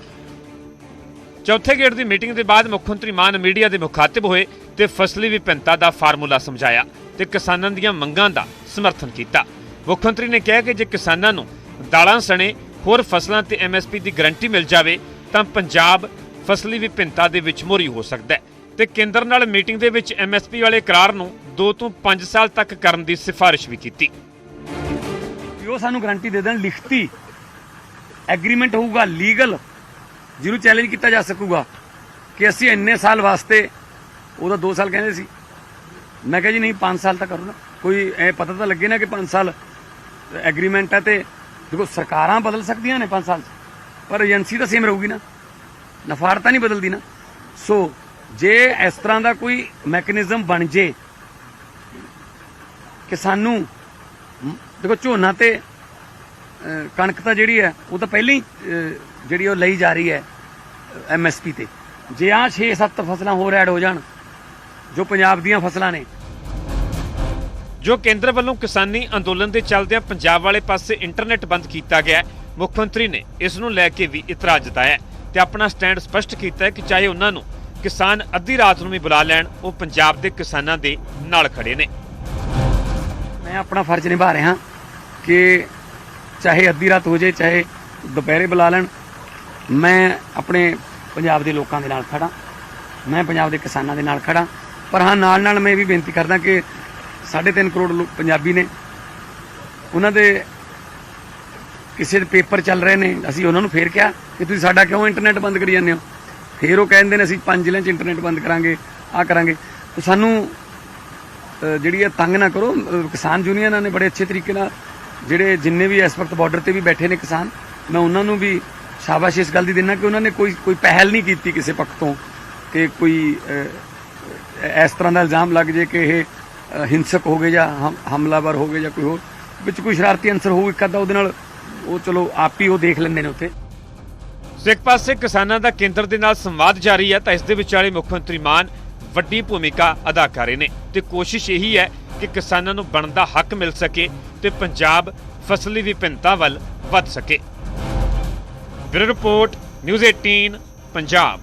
ਚੌਥੇ ਗੇੜ ਦੀ ਮੀਟਿੰਗ ਦੇ ਬਾਅਦ ਮੁੱਖ ਮੰਤਰੀ ਮਾਨ ਮੀਡੀਆ ਦੇ ਮੁਖਾਤਿਬ ਹੋਏ ਤੇ ਫਸਲੀ ਵਿਭਿੰਨਤਾ ਦਾ ਫਾਰਮੂਲਾ ਸਮਝਾਇਆ ਤੇ ਕਿਸਾਨਾਂ ਦੀਆਂ ਮੰਗਾਂ ਦਾ ਸਮਰਥਨ ਕੀਤਾ। ਮੁੱਖ ਮੰਤਰੀ ਨੇ ਕਿਹਾ ਕਿ ਜੇ ਕਿਸਾਨਾਂ ਨੂੰ ਦਾਲਾਂ ਸਣੇ, ਹੋਰ ਫਸਲਾਂ ਤੇ ਐਮਐਸਪੀ ਦੀ ਗਰੰਟੀ ਮਿਲ ਜਾਵੇ, ਤਾਂ ਪੰਜਾਬ ਫਸਲੀ ਵਿਭਿੰਨਤਾ ਦੇ ਵਿੱਚ ਮੋਰੀ ਹੋ ਸਕਦਾ ਹੈ। ਤੇ ਕੇਂਦਰ ਨਾਲ ਮੀਟਿੰਗ ਦੇ ਵਿੱਚ ਐਮਐਸਪੀ ਵਾਲੇ ਕਰਾਰ ਨੂੰ 2 ਤੋਂ 5 ਸਾਲ ਤੱਕ ਕਰਨ ਦੀ ਸਿਫਾਰਿਸ਼ ਵੀ ਕੀਤੀ। ਵੀ ਉਹ ਸਾਨੂੰ ਗਾਰੰਟੀ ਦੇ ਦੇਣ, ਲਿਖਤੀ। ਐਗਰੀਮੈਂਟ ਹੋਊਗਾ ਲੀਗਲ ਜਿਹਨੂੰ ਚੈਲੰਜ ਕੀਤਾ ਜਾ ਸਕੂਗਾ ਕਿ ਅਸੀਂ ਇੰਨੇ ਸਾਲ ਵਾਸਤੇ ਉਹਦਾ 2 ਸਾਲ ਕਹਿੰਦੇ ਸੀ। ਮੈਂ ਕਿਹਾ ਜੀ ਨਹੀਂ 5 ਸਾਲ ਤਾਂ ਕਰੋ ਨਾ। ਕੋਈ ਐ ਪਤਾ ਤਾਂ ਲੱਗੇ ਨਾ ਕਿ 5 ਸਾਲ ਐਗਰੀਮੈਂਟ ਹੈ ਤੇ ਦੇਖੋ, ਸਰਕਾਰਾਂ ਬਦਲ ਸਕਦੀਆਂ ਨੇ 5 ਸਾਲ। 'ਚ ਪਰ ਏਜੰਸੀ ਤਾਂ ਸੇਮ ਰਹੂਗੀ ਨਾ। ਨਫਾਰ ਤਾਂ ਨਹੀਂ ਬਦਲਦੀ ਨਾ। ਸੋ ਜੇ ਇਸ ਤਰ੍ਹਾਂ ਦਾ ਕੋਈ ਮੈਕੈਨਿਜ਼ਮ ਬਣ ਜੇ ਕਿ ਸਾਨੂੰ ਦੇਖੋ ਝੋਨਾ ਤੇ ਕਣਕ ਤਾਂ ਜਿਹੜੀ ਹੈ ਉਹ ਤਾਂ ਪਹਿਲਾਂ ਹੀ ਜਿਹੜੀ ਉਹ ਲਈ ਜਾ ਰਹੀ ਹੈ ਐਮਐਸਪੀ ਤੇ। ਜੇ ਆ 6-7 ਫਸਲਾਂ ਹੋਰ ਐਡ ਹੋ ਜਾਣ ਜੋ ਪੰਜਾਬ ਦੀਆਂ ਫਸਲਾਂ ਨੇ। ਜੋ ਕੇਂਦਰ ਵੱਲੋਂ ਕਿਸਾਨੀ ਅੰਦੋਲਨ ਦੇ ਚੱਲਦਿਆਂ ਪੰਜਾਬ ਵਾਲੇ ਪਾਸੇ ਇੰਟਰਨੈਟ ਬੰਦ ਕੀਤਾ ਗਿਆ ਮੁੱਖ ਮੰਤਰੀ ਨੇ ਇਸ ਨੂੰ ਲੈ ਕੇ ਵੀ ਇਤਰਾਜ਼ ਜਤਾਇਆ ਤੇ ਆਪਣਾ ਸਟੈਂਡ ਸਪਸ਼ਟ ਕੀਤਾ ਕਿ ਚਾਹੇ ਉਹਨਾਂ ਨੂੰ ਕਿਸਾਨ ਅੱਧੀ ਰਾਤ ਨੂੰ ਵੀ ਬੁਲਾ ਲੈਣ ਉਹ ਪੰਜਾਬ ਦੇ ਕਿਸਾਨਾਂ ਦੇ ਨਾਲ ਖੜੇ ਨੇ। ਮੈਂ ਆਪਣਾ ਫਰਜ਼ ਨਿਭਾ ਰਿਹਾ। ਕਿ ਚਾਹੇ ਅੱਧੀ ਰਾਤ ਹੋ ਜਾਏ, ਚਾਹੇ ਦੁਪਹਿਰੇ ਬੁਲਾ ਲੈਣ, ਮੈਂ ਆਪਣੇ ਪੰਜਾਬ ਦੇ ਲੋਕਾਂ ਦੇ ਨਾਲ ਖੜਾ ਮੈਂ ਪੰਜਾਬ ਦੇ ਕਿਸਾਨਾਂ ਦੇ ਨਾਲ ਖੜਾ ਪਰ ਹਾਂ, ਨਾਲ ਨਾਲ ਮੈਂ ਇਹ ਵੀ ਬੇਨਤੀ ਕਰਦਾ ਕਿ 3.5 ਕਰੋੜ ਲੋਕ ਪੰਜਾਬੀ ਨੇ ਉਹਨਾਂ ਦੇ ਕਿਸੇ ਦੇ ਪੇਪਰ ਚੱਲ ਰਹੇ ਨੇ। ਅਸੀਂ ਉਹਨਾਂ ਨੂੰ ਫੇਰ ਕਿਹਾ ਕਿ ਤੁਸੀਂ ਸਾਡਾ ਕਿਉਂ ਇੰਟਰਨੈਟ ਬੰਦ ਕਰੀ ਜਾਂਦੇ ਹੋ? ਫੇਰ ਉਹ ਕਹਿੰਦੇ ਨੇ, ਅਸੀਂ ਪੰਜ ਜ਼ਿਲ੍ਹਿਆਂ 'ਚ ਇੰਟਰਨੈਟ ਬੰਦ ਕਰਾਂਗੇ ਆ ਕਰਾਂਗੇ। ਤਾਂ ਸਾਨੂੰ ਜਿਹੜੀ ਹੈ ਤੰਗ ਨਾ ਕਰੋ ਕਿਸਾਨ ਯੂਨੀਅਨਾਂ ਨੇ ਬੜੇ ਅੱਛੇ ਤਰੀਕੇ ਨਾਲ ਜਿਹੜੇ ਜਿੰਨੇ ਵੀ ਇਸ ਵਕਤ ਬਾਰਡਰ ਤੇ ਵੀ ਬੈਠੇ ਨੇ ਕਿਸਾਨ, ਮੈਂ ਉਹਨਾਂ ਨੂੰ ਵੀ ਸ਼ਾਬਾਸ਼ ਇਸ ਗੱਲ ਦੀ ਦਿੰਦਾ ਕਿ ਉਹਨਾਂ ਨੇ ਕੋਈ ਕੋਈ ਪਹਿਲ ਨਹੀਂ ਕੀਤੀ ਕਿਸੇ ਪੱਖ ਤੋਂ ਕਿ ਕੋਈ ਇਸ ਤਰ੍ਹਾਂ ਦਾ ਇਲਜ਼ਾਮ ਲੱਗ ਜੇ ਕਿ ਇਹ ਹਿੰਸਕ ਹੋ ਗਏ ਜਾਂ ਹਮ- ਹਮਲਾਵਰ ਹੋ ਗਏ ਜਾਂ ਕੋਈ ਹੋਰ। ਵਿੱਚ ਕੋਈ ਸ਼ਰਾਰਤੀ ਅੰਸਰ ਹੋਊ ਇੱਕ ਅੱਧਾ ਉਹਦੇ ਨਾਲ, ਉਹ ਚਲੋ ਆਪ ਹੀ ਉਹ ਦੇਖ ਲੈਂਦੇ ਨੇ ਉੱਥੇ। ਸੋ ਇੱਕ ਪਾਸੇ ਕਿਸਾਨਾਂ ਦਾ ਕੇਂਦਰ ਦੇ ਨਾਲ ਸੰਵਾਦ ਜਾਰੀ ਹੈ, ਤਾਂ ਇਸ ਦੇ ਵਿਚਾਲੇ ਮੁੱਖ ਮੰਤਰੀ ਮਾਨ ਵੱਡੀ ਭੂਮਿਕਾ ਅਦਾ ਕਰ ਰਹੇ ਨੇ ਤੇ ਕੋਸ਼ਿਸ਼ ਇਹੀ ਹੈ ਕਿ ਕਿਸਾਨਾਂ ਨੂੰ ਬਣਦਾ ਹੱਕ ਮਿਲ ਸਕੇ ਤੇ ਪੰਜਾਬ ਫਸਲੀ ਵਿਭਿੰਨਤਾ ਵੱਲ ਵੱਧ ਸਕੇ। Bureau report, news 18 Punjab.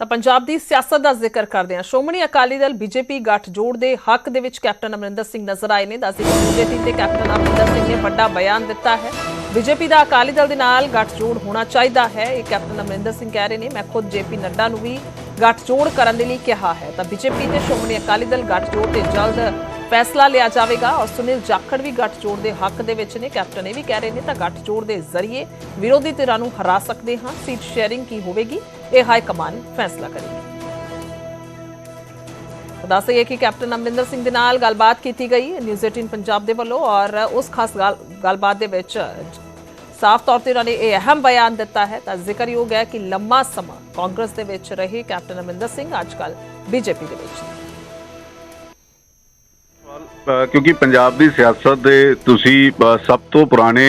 ਤਾਂ ਪੰਜਾਬ ਦੀ ਸਿਆਸਤ ਦਾ ਜ਼ਿਕਰ ਕਰਦੇ ਹਾਂ। ਸ਼੍ਰੋਮਣੀ ਅਕਾਲੀ ਦਲ ਬੀਜੇਪੀ ਗੱਠਜੋੜ ਦੇ ਹੱਕ ਦੇ ਵਿੱਚ ਕੈਪਟਨ ਅਮਰਿੰਦਰ ਸਿੰਘ ਨਜ਼ਰ ਆਏ ਨੇ। ਦੱਸਦੇ ਬੀਜੇਪੀ ਤੇ ਕੈਪਟਨ ਅਮਰਿੰਦਰ ਸਿੰਘ ਨੇ ਵੱਡਾ ਬਿਆਨ ਦਿੱਤਾ ਹੈ। ਬੀਜੇਪੀ ਦਾ ਅਕਾਲੀ ਦਲ ਦੇ ਨਾਲ ਗੱਠਜੋੜ ਹੋਣਾ ਚਾਹੀਦਾ ਹੈ। ਇਹ ਕੈਪਟਨ ਅਮਰਿੰਦਰ ਸਿੰਘ ਕਹਿ ਰਹੇ ਨੇ, ਮੈਂ ਖੁਦ ਜੇਪੀ ਨੱਡਾ ਨੂੰ ਵੀ ਗੱਠਜੋੜ ਕਰਨ ਦੇ ਲਈ ਕਿਹਾ ਹੈ। ਤਾਂ ਬੀਜੇਪੀ ਤੇ ਸ਼੍ਰੋਮਣੀ ਅਕਾਲੀ ਦਲ ਗੱਠਜੋੜ ਤੇ ਜਲਦ ਫੈਸਲਾ ਲਿਆ ਜਾਵੇਗਾ ਔਰ ਸੁਨੀਲ ਜਾਖੜ ਵੀ ਗੱਠਜੋੜ ਦੇ ਹੱਕ ਦੇ ਵਿੱਚ ਨੇ। ਕੈਪਟਨ ਇਹ ਵੀ ਕਹਿ ਰਹੇ ਨੇ ਤਾਂ ਗੱਠਜੋੜ ਦੇ ਜ਼ਰੀਏ ਵਿਰੋਧੀ ਧਿਰਾਂ ਨੂੰ ਹਰਾ ਸਕਦੇ ਹਾਂ। ਸੀਟ ਸ਼ੇਅਰਿੰਗ ਕੀ ਹੋਵੇਗੀ, ਇਹ ਹਾਈ ਕਮਾਨ ਫੈਸਲਾ ਕਰੇਗੀ। ਦੱਸ ਦਈਏ ਕਿ ਕੈਪਟਨ ਅਮਰਿੰਦਰ ਸਿੰਘ ਦੇ ਨਾਲ ਗੱਲਬਾਤ ਕੀਤੀ ਗਈ ਨਿਊਜ਼ 18 ਪੰਜਾਬ ਦੇ ਵੱਲੋਂ ਔਰ ਉਸ ਖਾਸ ਗੱਲਬਾਤ ਦੇ ਵਿੱਚ ਸਾਫ਼ ਤੌਰ ਤੇ ਉਹਨਾਂ ਨੇ ਇਹ ਅਹਿਮ ਬਿਆਨ ਦਿੱਤਾ ਹੈ। ਤਾਂ ਜ਼ਿਕਰਯੋਗ ਹੈ ਕਿ ਲੰਮਾ ਸਮਾਂ ਕਾਂਗਰਸ ਦੇ ਵਿੱਚ ਰਹੇ ਕੈਪਟਨ ਅਮਰਿੰਦਰ ਸਿੰਘ ਅੱਜਕੱਲ ਬੀਜੇਪੀ ਦੇ ਵਿੱਚ। ਨੇ। ਕਿਉਂਕਿ ਪੰਜਾਬ ਦੀ ਸਿਆਸਤ ਦੇ ਤੁਸੀਂ ਸਭ ਤੋਂ ਪੁਰਾਣੇ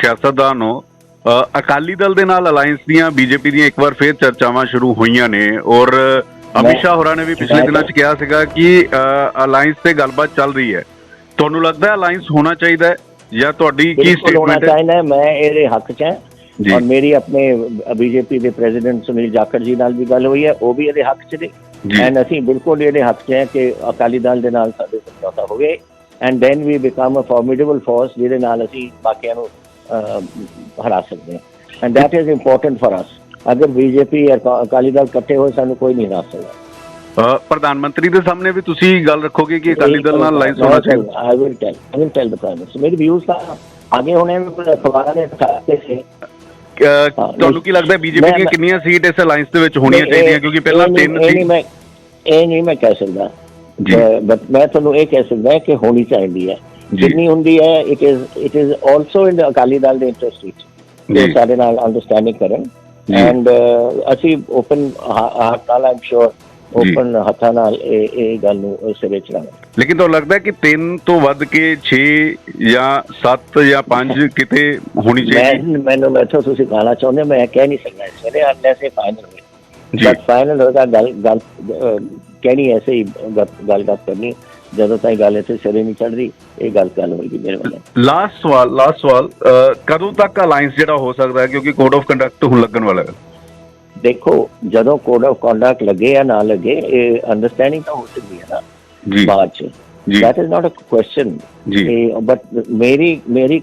ਸਿਆਸਤਦਾਨ ਹੋ ਅਕਾਲੀ ਦਲ ਦੇ ਨਾਲ ਅਲਾਈਅੰਸ ਦੀਆਂ ਬੀਜੇਪੀ ਦੀਆਂ ਇੱਕ ਵਾਰ ਫੇਰ ਚਰਚਾਵਾਂ ਸ਼ੁਰੂ ਹੋਈਆਂ ਨੇ। ਔਰ ਅਮਿਤ ਸ਼ਾਹ ਹੋਰਾਂ ਨੇ ਵੀ ਪਿਛਲੇ ਦਿਨਾਂ 'ਚ ਕਿਹਾ ਸੀਗਾ ਕਿ ਅਲਾਈਅੰਸ ਤੇ ਗੱਲਬਾਤ ਚੱਲ ਰਹੀ ਹੈ। ਤੁਹਾਨੂੰ ਲੱਗਦਾ ਹੈ ਅਲਾਈਅੰਸ ਹੋਣਾ ਚਾਹੀਦਾ ਹੈ? ਜਾਂ ਤੁਹਾਡੀ ਕੀ ਸਟੇਟਮੈਂਟ ਹੈ। ਮੈਂ ਇਹਦੇ ਹੱਕ 'ਚ ਹਾਂ। ਜੀ। ਔਰ ਮੇਰੀ ਆਪਣੇ ਬੀਜੇਪੀ ਦੇ ਪ੍ਰੈਜ਼ੀਡੈਂਟ ਸੁਨੀਲ ਜਾਖੜ ਜੀ ਨਾਲ ਵੀ ਗੱਲ ਹੋਈ ਹੈ ਉਹ ਵੀ ਇਹਦੇ ਹੱਕ 'ਚ ਨੇ। ਜੀ। ਐਂਡ ਅਸੀਂ ਬਿਲਕੁਲ ਇਹਦੇ ਹੱਕ 'ਚ ਹੈ ਕਿ ਅਕਾਲੀ ਦਲ ਦੇ ਨਾਲ ਸਾਡੇ ਸਮਝੌਤਾ ਹੋਵੇ। And then we become a formidable force ਜਿਹਦੇ ਨਾਲ ਅਸੀਂ ਬਾਕੀਆਂ ਨੂੰ ਅਹ, ਹਰਾ ਸਕਦੇ ਹਾਂ। And that is important for us ਅਗਰ ਬੀਜੇਪੀ ਅਕਾਲੀ ਦਲ ਇਕੱਠੇ ਹੋਏ ਸਾਨੂੰ ਕੋਈ ਨਹੀਂ ਹਰਾ ਸਕਦਾ। ਪ੍ਰਧਾਨ ਮੰਤਰੀ ਦੇ ਸਾਹਮਣੇ ਵੀ ਤੁਸੀਂ ਗੱਲ ਰੱਖੋਗੇ ਕਿ ਅਕਾਲੀ ਦਲ ਨਾਲ ਅਲਾਈਅੰਸ ਹੋਣਾ ਚਾਹੀਦਾ। I will tell I will tell the prime minister ਮੇਰੇ ਵਿਊਜ਼ ਤਾਂ ਆਗੇ ਹੋਣੇ ਸਵਾਲਾਂ ਦੇ ਸਾਥੇ ਸੇ। ਤੁਹਾਨੂੰ ਕੀ ਲੱਗਦਾ ਬੀਜੇਪੀ ਇਹ ਨਹੀਂ ਮੈਂ ਕਹਿ ਸਕਦਾ। ਬਟ ਮੈਂ ਤੁਹਾਨੂੰ ਇਹ ਕਹਿ ਸਕਦਾ ਕਿ ਹੋਣੀ ਚਾਹੀਦੀ ਹੈ। ਜਿੰਨੀ ਹੁੰਦੀ ਹੈ it is it is also in the Akali Dal ਦੇ ਇੰਟਰਸਟ ਵਿੱਚ। ਇਹ ਸਾਡੇ ਨਾਲ ਅੰਡਰਸਟੈਂਡਿੰਗ ਕਰਨ। ਐਂਡ ਅਸੀਂ ਓਪਨ ਹਾਰਟ ਨਾਲ ਸ਼ੋਰ ਓਪਨ ਹੱਥਾਂ ਨਾਲ ਇਹ ਇਹ ਗੱਲ ਨੂੰ ਸਿਰੇ ਚੜਾਵਾਂਗੇ ਲੇਕਿਨ ਤੁਹਾਨੂੰ ਲੱਗਦਾ ਕਿ 3 ਤੋਂ ਵੱਧ ਕੇ 6 ਜਾਂ 7 ਜਾਂ 5 ਕਿਤੇ ਹੋਣੀ ਚਾਹੀਦੀ? ਮੈਂ ਮੈਨੂੰ ਮੈਥੋਂ ਤੁਸੀਂ ਗਾਣਾ ਚਾਹੁੰਦੇ ਮੈਂ ਕਹਿ ਨਹੀਂ ਸਕਦਾ। ਇਸ ਵੇਲੇ ਅਨਲੈਸ ਇਹ ਫਾਈਨਲ ਹੋਵੇ। ਜੀ। ਬਟ ਫਾਈਨਲ ਹੋਗਾ ਗੱਲ ਗੱਲ ਕਹਿਣੀ ਐਸੇ ਹੀ ਗੱਲ ਗੱਲ ਕਰਨੀ। ਜਦੋਂ ਤਾਈਂ ਗੱਲ ਇੱਥੇ ਸਿਰੇ ਨਹੀਂ ਚੜਦੀ ਇਹ ਗੱਲ ਗੱਲ ਹੋਏਗੀ ਮੇਰੇ ਵੱਲੋਂ। ਲਾਸਟ ਸਵਾਲ ਲਾਸਟ ਸਵਾਲ ਕਦੋਂ ਤੱਕ ਅਲਾਈਅੰਸ ਜਿਹੜਾ ਹੋ ਸਕਦਾ ਹੈ? ਕਿਉਂਕਿ ਕੋਡ ਆਫ ਕੰਡਕਟ ਹੁਣ ਲੱਗਣ ਵਾਲਾ ਹੈ। ਦੇਖੋ ਜਦੋਂ ਕੋਡ ਆਫ ਕੰਡਕਟ ਲੱਗੇ ਜਾਂ ਨਾ ਲੱਗੇ ਇਹ ਅੰਡਰਸਟੈਂਡਿੰਗ ਤਾਂ ਹੋ ਸਕਦੀ ਹੈ ਨਾ ਜੀ। ਬਾਅਦ ਚ। ਜੀ। That is not a question ਜੀ। ਬਟ ਮੇਰੀ ਮੇਰੀ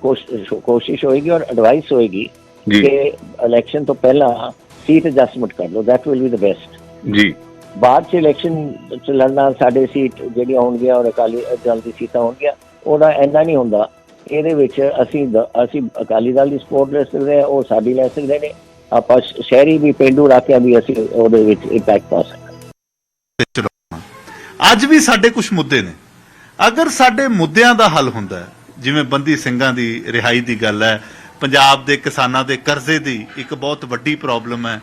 ਕੋਸ਼ਿਸ਼ ਹੋਏਗੀ ਔਰ ਐਡਵਾਈਸ ਹੋਏਗੀ ਕਿ ਇਲੈਕਸ਼ਨ ਤੋਂ ਪਹਿਲਾਂ ਸੀਟ ਐਡਜਸਟਮੈਂਟ ਕਰ ਲਓ। That will be the best ਜੀ। ਬਾਅਦ ਚ ਇਲੈਕਸ਼ਨ ਚ ਲੜਨਾ ਸਾਡੇ ਸੀਟ ਜਿਹੜੀਆਂ ਹੋਣਗੀਆਂ ਔਰ ਅਕਾਲੀ ਦਲ ਦੀ ਸੀਟਾਂ ਹੋਣਗੀਆਂ ਉਹਦਾ ਇੰਨਾ ਨਹੀਂ ਹੁੰਦਾ। ਇਹਦੇ ਵਿੱਚ ਅਸੀਂ ਦ- ਅਸੀਂ ਅਕਾਲੀ ਦਲ ਦੀ ਸਪੋਰਟ ਲੈ ਸਕਦੇ ਹਾਂ ਉਹ ਸਾਡੀ ਲੈ ਸਕਦੇ ਨੇ। ਆਪਾਂ ਸ਼ਹਿਰੀ ਵੀ ਪਿੰਡੂ ਇਲਾਕਿਆਂ ਵੀ ਅਸੀਂ ਉਹਦੇ ਵਿੱਚ ਇੰਪੈਕਟ ਪਾ ਸਕਦੇ ਅੱਜ ਵੀ ਸਾਡੇ ਕੁਝ ਮੁੱਦੇ ਨੇ। ਅਗਰ ਸਾਡੇ ਮੁੱਦਿਆਂ ਦਾ ਹੱਲ ਹੁੰਦਾ ਹੈ, ਜਿਵੇਂ ਬੰਦੀ ਸਿੰਘਾਂ ਦੀ ਰਿਹਾਈ ਦੀ ਗੱਲ ਹੈ, ਪੰਜਾਬ ਦੇ ਕਿਸਾਨਾਂ ਦੇ ਕਰਜ਼ੇ ਦੀ ਇੱਕ ਬਹੁਤ ਵੱਡੀ ਪ੍ਰੋਬਲਮ ਹੈ,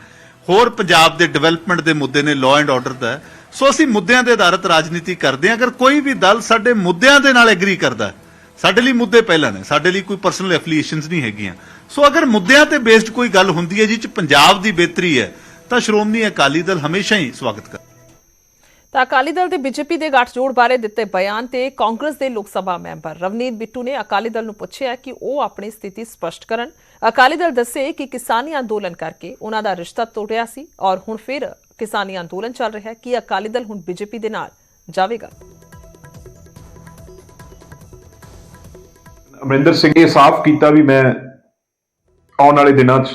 ਹੋਰ ਪੰਜਾਬ ਦੇ ਡਿਵੈਲਪਮੈਂਟ ਦੇ ਮੁੱਦੇ ਨੇ ਲਾਅ ਐਂਡ ਆਰਡਰ ਦਾ ਸੋ ਅਸੀਂ ਮੁੱਦਿਆਂ ਦੇ ਆਧਾਰਿਤ ਰਾਜਨੀਤੀ ਕਰਦੇ ਹਾਂ। ਅਗਰ ਕੋਈ ਵੀ ਦਲ ਸਾਡੇ ਮੁੱਦਿਆਂ ਦੇ ਨਾਲ ਐਗਰੀ ਕਰਦਾ ਸਾਡੇ ਲਈ ਮੁੱਦੇ ਪਹਿਲਾਂ ਨੇ, ਸਾਡੇ ਲਈ ਕੋਈ ਪਰਸਨਲ ਐਫੀਲੀਏਸ਼ਨਸ ਨਹੀਂ ਹੈਗੀਆਂ। ਸੋ ਅਗਰ ਮੁੱਦਿਆਂ ਤੇ ਬੇਸਡ ਕੋਈ ਗੱਲ ਹੁੰਦੀ ਹੈ ਜਿਹ ਚ ਪੰਜਾਬ ਦੀ ਬਿਹਤਰੀ ਹੈ ਤਾਂ ਸ਼੍ਰੋਮਣੀ ਅਕਾਲੀ ਦਲ ਹਮੇਸ਼ਾ ਹੀ ਸਵਾਗਤ ਕਰਦਾ ਤਾਂ ਅਕਾਲੀ ਦਲ ਤੇ ਬੀਜੇਪੀ ਦੇ ਗੱਠਜੋੜ ਬਾਰੇ ਦਿੱਤੇ ਬਿਆਨ ਤੇ ਕਾਂਗਰਸ ਦੇ ਲੋਕ ਸਭਾ ਮੈਂਬਰ ਰਵਨੀਤ ਬਿੱਟੂ ਨੇ ਅਕਾਲੀ ਦਲ ਨੂੰ ਪੁੱਛਿਆ ਕਿ ਉਹ ਆਪਣੀ ਸਥਿਤੀ ਸਪਸ਼ਟ ਕਰਨ। ਅਕਾਲੀ ਦਲ ਦੱਸੇ ਕਿ ਕਿਸਾਨੀ ਅੰਦੋਲਨ ਕਰਕੇ ਉਹਨਾਂ ਦਾ ਰਿਸ਼ਤਾ ਤੋੜਿਆ ਸੀ ਔਰ ਹੁਣ ਫਿਰ ਕਿਸਾਨੀ ਅੰਦੋਲਨ ਚੱਲ ਰਿਹਾ ਹੈ। ਕਿ ਅਕਾਲੀ ਦਲ ਹੁਣ ਬੀਜੇਪੀ ਦੇ ਨਾਲ ਜਾਵੇਗਾ? ਅਮਰਿੰਦਰ ਸਿੰਘ ਨੇ ਸਾਫ਼ ਕੀਤਾ ਵੀ ਮੈਂ ਆਉਣ ਵਾਲੇ ਦਿਨਾਂ 'ਚ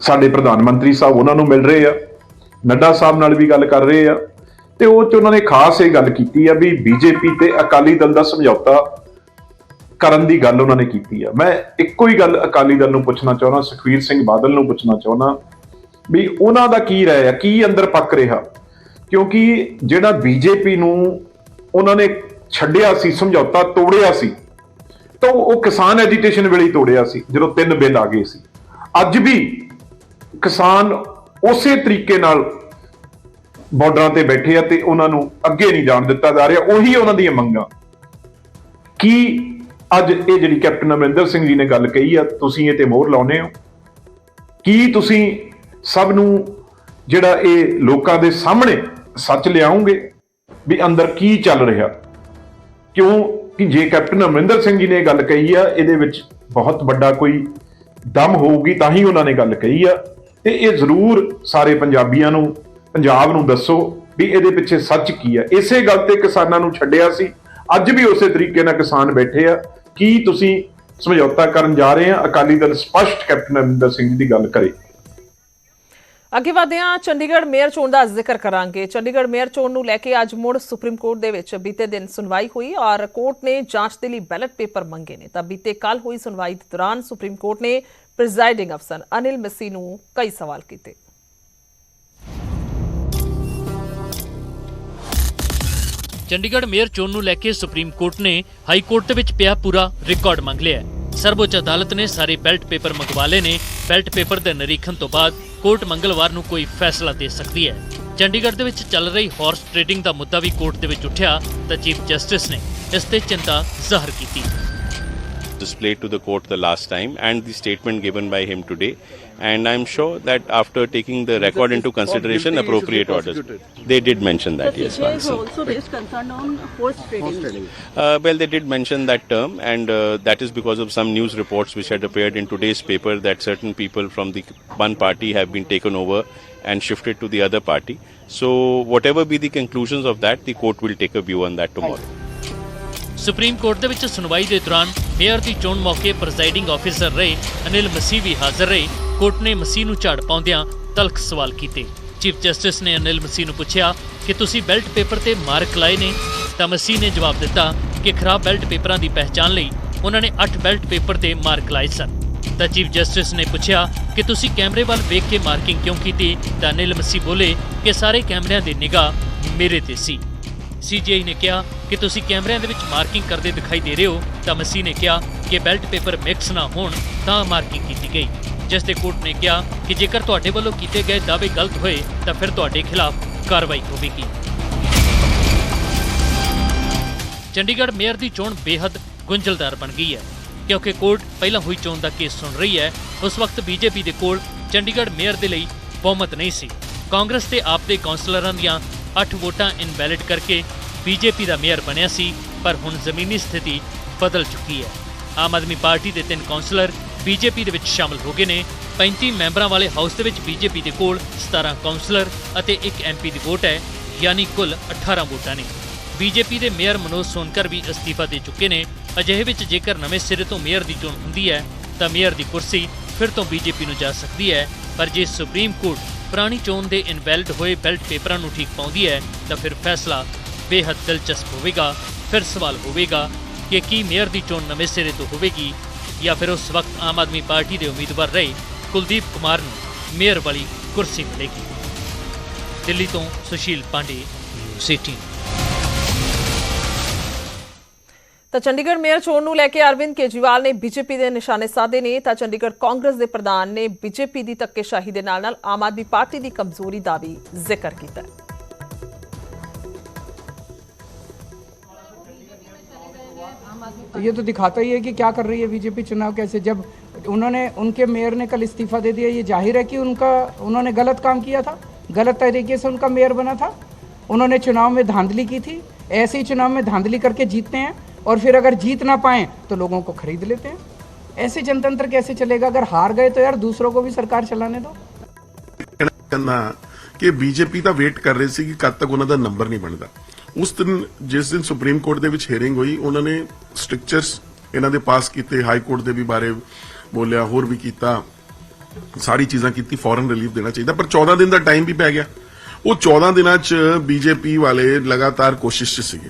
ਸਾਡੇ ਪ੍ਰਧਾਨ ਮੰਤਰੀ ਸਾਹਿਬ ਉਹਨਾਂ ਨੂੰ ਮਿਲ ਰਹੇ ਆ, ਨੱਡਾ ਸਾਹਿਬ ਨਾਲ ਵੀ ਗੱਲ ਕਰ ਰਹੇ ਆ, ਤੇ ਉਹ ਚ ਉਹਨਾਂ ਨੇ ਖਾਸ ਇਹ ਗੱਲ ਕੀਤੀ ਆ ਵੀ ਬੀਜੇਪੀ ਤੇ ਅਕਾਲੀ ਦਲ ਦਾ ਸਮਝੌਤਾ ਕਰਨ ਦੀ ਗੱਲ ਉਹਨਾਂ ਨੇ ਕੀਤੀ ਆ। ਮੈਂ ਇੱਕੋ ਹੀ ਗੱਲ ਅਕਾਲੀ ਦਲ ਨੂੰ ਪੁੱਛਣਾ ਚਾਹੁੰਦਾ, ਸੁਖਵੀਰ ਸਿੰਘ ਬਾਦਲ ਨੂੰ ਪੁੱਛਣਾ ਚਾਹੁੰਦਾ ਵੀ ਉਹਨਾਂ ਦਾ ਕੀ ਰਾਏ ਆ, ਕੀ ਅੰਦਰ ਪੱਕ ਰਿਹਾ? ਕਿਉਂਕਿ ਜਿਹੜਾ ਬੀਜੇਪੀ ਨੂੰ ਉਹਨਾਂ ਨੇ ਛੱਡਿਆ ਸੀ, ਸਮਝੌਤਾ ਤੋੜਿਆ ਸੀ ਤਾਂ ਉਹ ਕਿਸਾਨ ਐਜੀਟੇਸ਼ਨ ਵੇਲੇ ਹੀ ਤੋੜਿਆ ਸੀ, ਜਦੋਂ ਤਿੰਨ ਬਿੱਲ ਆ ਗਏ ਸੀ। ਅੱਜ ਵੀ ਕਿਸਾਨ ਉਸੇ ਤਰੀਕੇ ਨਾਲ ਬਾਰਡਰਾਂ ਤੇ ਬੈਠੇ ਆ ਤੇ ਉਹਨਾਂ ਨੂੰ ਅੱਗੇ ਨਹੀਂ ਜਾਣ ਦਿੱਤਾ ਜਾ ਰਿਹਾ, ਉਹੀ ਉਹਨਾਂ ਦੀਆਂ ਮੰਗਾਂ। ਕੀ ਅੱਜ ਇਹ ਜਿਹੜੀ ਕੈਪਟਨ ਅਮਰਿੰਦਰ ਸਿੰਘ ਜੀ ਨੇ ਗੱਲ ਕਹੀ ਆ, ਤੁਸੀਂ ਇਹ ਤੇ ਮੋਹਰ ਲਾਉਨੇ ਹੋ? ਕੀ ਤੁਸੀਂ ਸਭ ਨੂੰ ਜਿਹੜਾ ਇਹ ਲੋਕਾਂ ਦੇ ਸਾਹਮਣੇ ਸੱਚ ਲਿਆਉਂਗੇ ਵੀ ਅੰਦਰ ਕੀ ਚੱਲ ਰਿਹਾ? ਕਿਉਂ ਕਿ ਜੇ ਕੈਪਟਨ ਅਮਰਿੰਦਰ ਸਿੰਘ ਜੀ ਨੇ ਇਹ ਗੱਲ ਕਹੀ ਆ, ਇਹਦੇ ਵਿੱਚ ਬਹੁਤ ਵੱਡਾ ਕੋਈ ਦਮ ਹੋਊਗੀ ਤਾਂ ਹੀ ਉਹਨਾਂ ਨੇ ਗੱਲ ਕਹੀ ਆ। ਤੇ ਇਹ ਜ਼ਰੂਰ ਸਾਰੇ ਪੰਜਾਬੀਆਂ ਨੂੰ, ਪੰਜਾਬ ਨੂੰ ਦੱਸੋ ਵੀ ਇਹਦੇ ਪਿੱਛੇ ਸੱਚ ਕੀ ਆ। ਇਸੇ ਗੱਲ ਤੇ ਕਿਸਾਨਾਂ ਨੂੰ ਛੱਡਿਆ ਸੀ। ਅੱਜ ਵੀ ਉਸੇ ਤਰੀਕੇ ਨਾਲ ਕਿਸਾਨ ਬੈਠੇ ਆ। ਕੀ ਤੁਸੀਂ ਸਮਝੌਤਾ ਕਰਨ ਜਾ ਰਹੇ ਆ? ਅਕਾਲੀ ਦਲ ਸਪਸ਼ਟ ਕੈਪਟਨ ਅਮਰਿੰਦਰ ਸਿੰਘ ਦੀ ਗੱਲ ਕਰੇ। ਅੱਗੇ ਵਧਦੇ ਹਾਂ, ਚੰਡੀਗੜ੍ਹ ਮੇਅਰ ਚੋਣ ਦਾ ਜ਼ਿਕਰ ਕਰਾਂਗੇ। ਚੰਡੀਗੜ੍ਹ ਮੇਅਰ ਚੋਣ ਨੂੰ ਲੈ ਕੇ ਅੱਜ ਮੁੜ ਸੁਪਰੀਮ ਕੋਰਟ ਦੇ ਵਿੱਚ ਬੀਤੇ ਦਿਨ ਸੁਣਵਾਈ ਹੋਈ ਔਰ ਕੋਰਟ ਨੇ ਜਾਂਚ ਦੇ ਲਈ ਬੈਲਟ ਪੇਪਰ ਮੰਗੇ ਨੇ। ਤਾਂ ਬੀਤੇ ਕੱਲ ਹੋਈ ਸੁਣਵਾਈ ਦੇ ਦੌਰਾਨ ਸੁਪਰੀਮ ਕੋਰਟ ਨੇ ਪ੍ਰੀਜ਼ਾਈਡਿੰਗ ਅਫਸਰ ਅਨਿਲ ਮਿੱਸੀ ਨੂੰ ਕਈ ਸਵਾਲ ਕੀਤੇ। ਚੰਡੀਗੜ੍ਹ ਮੇਅਰ ਚੋਣ ਨੂੰ ਲੈ ਕੇ ਸੁਪਰੀਮ ਕੋਰਟ ਨੇ ਹਾਈ ਕੋਰਟ ਦੇ ਵਿੱਚ ਪਿਆ ਪੂਰਾ ਰਿਕਾਰਡ ਮੰਗ ਲਿਆ ਹੈ। ਸਰਵਉੱਚ ਅਦਾਲਤ ਨੇ ਸਾਰੇ ਬੈਲਟ ਪੇਪਰ ਮੰਗਵਾ ਨੇ। ਬੈਲਟ ਪੇਪਰ ਦੇ ਨਿਰੀਖਣ ਤੋਂ ਬਾਅਦ ਕੋਰਟ ਮੰਗਲਵਾਰ ਨੂੰ ਕੋਈ ਫੈਸਲਾ ਦੇ ਸਕਦੀ ਹੈ। ਚੰਡੀਗੜ੍ਹ ਦੇ ਵਿੱਚ ਚੱਲ ਰਹੀ ਹਾਰਸ ਟ੍ਰੇਡਿੰਗ ਦਾ ਮੁੱਦਾ ਵੀ ਕੋਰਟ ਦੇ ਵਿੱਚ ਉੱਠਿਆ ਤਾਂ ਚੀਫ ਜਸਟਿਸ ਨੇ ਇਸ ਤੇ ਚਿੰਤਾ ਜ਼ਾਹਰ ਕੀਤੀ। Displayed to the court the last time and the statement given by him today and i'm sure that after taking the record into consideration appropriate orders they did mention that yes once. also raised concern on horse trading. Uh, well, they did mention that term, and uh, that is because of some news reports which had appeared in today's paper that certain people from the one party have been taken over and shifted to the other party. So, whatever be the conclusions of that, the court will take a view on that tomorrow. Supreme court ਦੇ ਵਿੱਚ ਸੁਣਵਾਈ ਦੇ ਦੌਰਾਨ mayor ਦੀ ਚੋਣ ਮੌਕੇ presiding officer ਰਹੇ ਅਨਿਲ ਮਸੀਹ ਵੀ ਹਾਜ਼ਰ ਰਹੇ। ਕੋਰਟ ਨੇ ਮਸੀਹ ਨੂੰ ਝਾੜ ਪਾਉਂਦਿਆਂ ਤਲਖ ਸਵਾਲ ਕੀਤੇ। ਚੀਫ ਜਸਟਿਸ ਨੇ ਅਨਿਲ ਮਸੀਹ ਨੂੰ ਪੁੱਛਿਆ ਕਿ ਤੁਸੀਂ ਬੈਲਟ ਪੇਪਰ ਤੇ ਮਾਰਕ ਲਾਏ ਨੇ? ਤਾਂ ਮਸੀਹ ਨੇ ਜਵਾਬ ਦਿੱਤਾ ਕਿ ਖਰਾਬ ਬੈਲਟ ਪੇਪਰਾਂ ਦੀ ਪਹਿਚਾਣ ਲਈ ਉਹਨਾਂ ਨੇ 8 ਬੈਲਟ ਪੇਪਰ ਤੇ ਮਾਰਕ ਲਾਏ ਸਨ। ਤਾਂ ਚੀਫ ਜਸਟਿਸ ਨੇ ਪੁੱਛਿਆ ਕਿ ਤੁਸੀਂ ਕੈਮਰੇ ਵੱਲ ਵੇਖ ਕੇ ਮਾਰਕਿੰਗ ਕਿਉਂ ਕੀਤੀ? ਤਾਂ ਅਨਿਲ ਮਸੀਹ ਬੋਲੇ ਕਿ ਸਾਰੇ ਕੈਮਰਿਆਂ ਦੀ ਨਿਗਾਹ ਮੇਰੇ ਤੇ ਸੀ। ਸੀਜੀਆਈ ਨੇ ਕਿਹਾ ਕਿ ਤੁਸੀਂ ਕੈਮਰਿਆਂ ਦੇ ਵਿੱਚ ਮਾਰਕਿੰਗ ਕਰਦੇ ਦਿਖਾਈ ਦੇ ਰਹੇ ਹੋ, ਤਾਂ ਮਸੀਹ ਨੇ ਕਿਹਾ ਕਿ ਬੈਲਟ ਪੇਪਰ ਮਿਕਸ ਨਾ ਹੋਣ, ਤਾਂ ਮਾਰਕਿੰਗ ਕੀਤੀ ਗਈ। ਜਿਸ ਤੇ ਕੋਰਟ ਨੇ ਕਿਹਾ ਕਿ ਜੇਕਰ ਤੁਹਾਡੇ ਵੱਲੋਂ ਕੀਤੇ ਗਏ ਦਾਅਵੇ ਗਲਤ ਹੋਏ, ਤਾਂ ਫਿਰ ਤੁਹਾਡੇ ਖਿਲਾਫ ਕਾਰਵਾਈ ਹੋਵੇਗੀ। ਚੰਡੀਗੜ੍ਹ ਮੇਅਰ ਦੀ ਚੋਣ ਬੇहद ਗੁੰਝਲਦਾਰ ਬਣ ਗਈ ਹੈ, ਕਿਉਂਕਿ ਕੋਰਟ ਪਹਿਲਾਂ ਹੋਈ ਚੋਣ ਦਾ ਕੇਸ ਸੁਣ ਰਹੀ ਹੈ। ਉਸ ਵਕਤ ਬੀਜੇਪੀ ਦੇ ਕੋਲ ਚੰਡੀਗੜ੍ਹ ਮੇਅਰ ਦੇ ਲਈ ਬਹੁਮਤ ਨਹੀਂ ਸੀ। ਕਾਂਗਰਸ ਤੇ ਆਪ ਦੇ ਕੌਂਸਲਰਾਂ ਦੀਆਂ 8 ਵੋਟਾਂ ਇਨਵੈਲਿਡ ਕਰਕੇ ਬੀਜੇਪੀ ਦਾ ਮੇਅਰ ਬਣਿਆ ਸੀ, ਪਰ ਹੁਣ ਜ਼ਮੀਨੀ ਸਥਿਤੀ ਬਦਲ ਚੁੱਕੀ ਹੈ। ਆਮ ਆਦਮੀ ਪਾਰਟੀ ਦੇ ਤਿੰਨ ਕੌਂਸਲਰ ਬੀਜੇਪੀ ਦੇ ਵਿੱਚ ਸ਼ਾਮਲ ਹੋ ਗਏ ਨੇ। 35 ਮੈਂਬਰਾਂ ਵਾਲੇ ਹਾਊਸ ਦੇ ਵਿੱਚ ਬੀਜੇਪੀ ਦੇ ਕੋਲ 17 ਕੌਂਸਲਰ ਅਤੇ ਇੱਕ ਐਮਪੀ ਦੀ ਵੋਟ ਹੈ, ਯਾਨੀ ਕੁੱਲ 18 ਵੋਟਾਂ ਨੇ। ਬੀਜੇਪੀ ਦੇ ਮੇਅਰ ਮਨੋਜ ਸੋਨਕਰ ਵੀ ਅਸਤੀਫਾ ਦੇ ਚੁੱਕੇ ਨੇ। ਅਜਿਹੇ ਵਿੱਚ ਜੇਕਰ ਨਵੇਂ ਸਿਰੇ ਤੋਂ ਮੇਅਰ ਦੀ ਚੋਣ ਹੁੰਦੀ ਹੈ, ਤਾਂ ਮੇਅਰ ਦੀ ਕੁਰਸੀ ਫਿਰ ਤੋਂ ਬੀਜੇਪੀ ਨੂੰ ਜਾ ਸਕਦੀ ਹੈ, ਪਰ ਜੇ ਸੁਪਰੀਮ ਕੋਰਟ ਪੁਰਾਣੀ ਚੋਣ ਦੇ ਇਨਵੈਲਿਡ ਹੋਏ ਬੈਲਟ ਪੇਪਰਾਂ ਨੂੰ ਠੀਕ ਪਾਉਂਦੀ ਹੈ, ਤਾਂ ਫਿਰ ਫੈਸਲਾ ਬੇਹੱਦ ਦਿਲਚਸਪ ਹੋਵੇਗਾ। ਫਿਰ ਸਵਾਲ ਹੋਵੇਗਾ ਕਿ ਕੀ ਮੇਅਰ ਦੀ ਚੋਣ ਨਵੇਂ ਸਿਰੇ ਤੋਂ ਹੋਵੇਗੀ ਜਾਂ ਫਿਰ ਉਸ ਵਕਤ ਆਮ ਆਦਮੀ ਪਾਰਟੀ ਦੇ ਉਮੀਦਵਾਰ ਰਹੇ ਕੁਲਦੀਪ ਕੁਮਾਰ ਨੂੰ ਮੇਅਰ ਵਾਲੀ ਕੁਰਸੀ ਮਿਲੇਗੀ। ਦਿੱਲੀ ਤੋਂ ਸੁਸ਼ੀਲ ਪਾਂਡੇ ਸਿਟੀ ਤਾਂ ਚੰਡੀਗੜ੍ਹ ਮੇਅਰ ਚੋਣ ਨੂੰ ਲੈ ਕੇ ਅਰਵਿੰਦ ਕੇਜਰੀਵਾਲ ਨੇ ਬੀਜੇਪੀ ਦੇ ਨਿਸ਼ਾਨੇ ਸਾਧੇ ਨੇ ਤਾਂ ਚੰਡੀਗੜ੍ਹ ਕਾਂਗਰਸ ਦੇ ਪ੍ਰਧਾਨ ਨੇ ਬੀਜੇਪੀ ਦੀ ਧੱਕੇਸ਼ਾਹੀ ਦੇ ਨਾਲ-ਨਾਲ ਆਮ ਆਦਮੀ ਪਾਰਟੀ ਦੀ ਕਮਜ਼ੋਰੀ ਦਾ ਵੀ ਜ਼ਿਕਰ ਕੀਤਾ ਹੈ तो ये तो दिखाता ही है कि क्या कर रही है बीजेपी चुनाव कैसे जब उन्होंने उनके मेयर ने कल इस्तीफा दे दिया ये जाहिर है कि उनका उन्होंने गलत काम किया था गलत तरीके से उनका मेयर बना था उन्होंने चुनाव में धांधली की थी ऐसे ही चुनाव में धांधली करके जीतते हैं और फिर अगर जीत ना पाए तो लोगों को खरीद लेते हैं ऐसे जनतंत्र कैसे चलेगा अगर हार गए तो यार दूसरों को भी सरकार चलाने दो ਕਹਿੰਦਾ ਕਿ ਬੀਜੇਪੀ ਤਾਂ ਵੇਟ ਕਰ ਰਹੀ ਸੀ ਕਿ ਕਦ ਤੱਕ ਉਹਨਾਂ ਦਾ ਨੰਬਰ ਨਹੀਂ ਬਣਦਾ ਉਸ ਦਿਨ ਜਿਸ ਦਿਨ ਸੁਪਰੀਮ ਕੋਰਟ ਦੇ ਵਿੱਚ ਹੀਅਰਿੰਗ ਹੋਈ ਉਹਨਾਂ ਨੇ ਸਟ੍ਰਿਕਚਰਸ ਇਹਨਾਂ ਦੇ ਪਾਸ ਕੀਤੇ ਹਾਈ ਕੋਰਟ ਦੇ ਵੀ ਬਾਰੇ ਬੋਲਿਆ ਹੋਰ ਵੀ ਕੀਤਾ ਸਾਰੀ ਚੀਜ਼ਾਂ ਕੀਤੀ ਫੌਰਨ ਰਿਲੀਫ ਦੇਣਾ ਚਾਹੀਦਾ ਪਰ 14 ਦਿਨ ਦਾ ਟਾਈਮ ਵੀ ਪੈ ਗਿਆ ਉਹ 14 ਦਿਨਾਂ 'ਚ ਬੀਜੇਪੀ ਵਾਲੇ ਲਗਾਤਾਰ ਕੋਸ਼ਿਸ਼ 'ਚ ਸੀਗੇ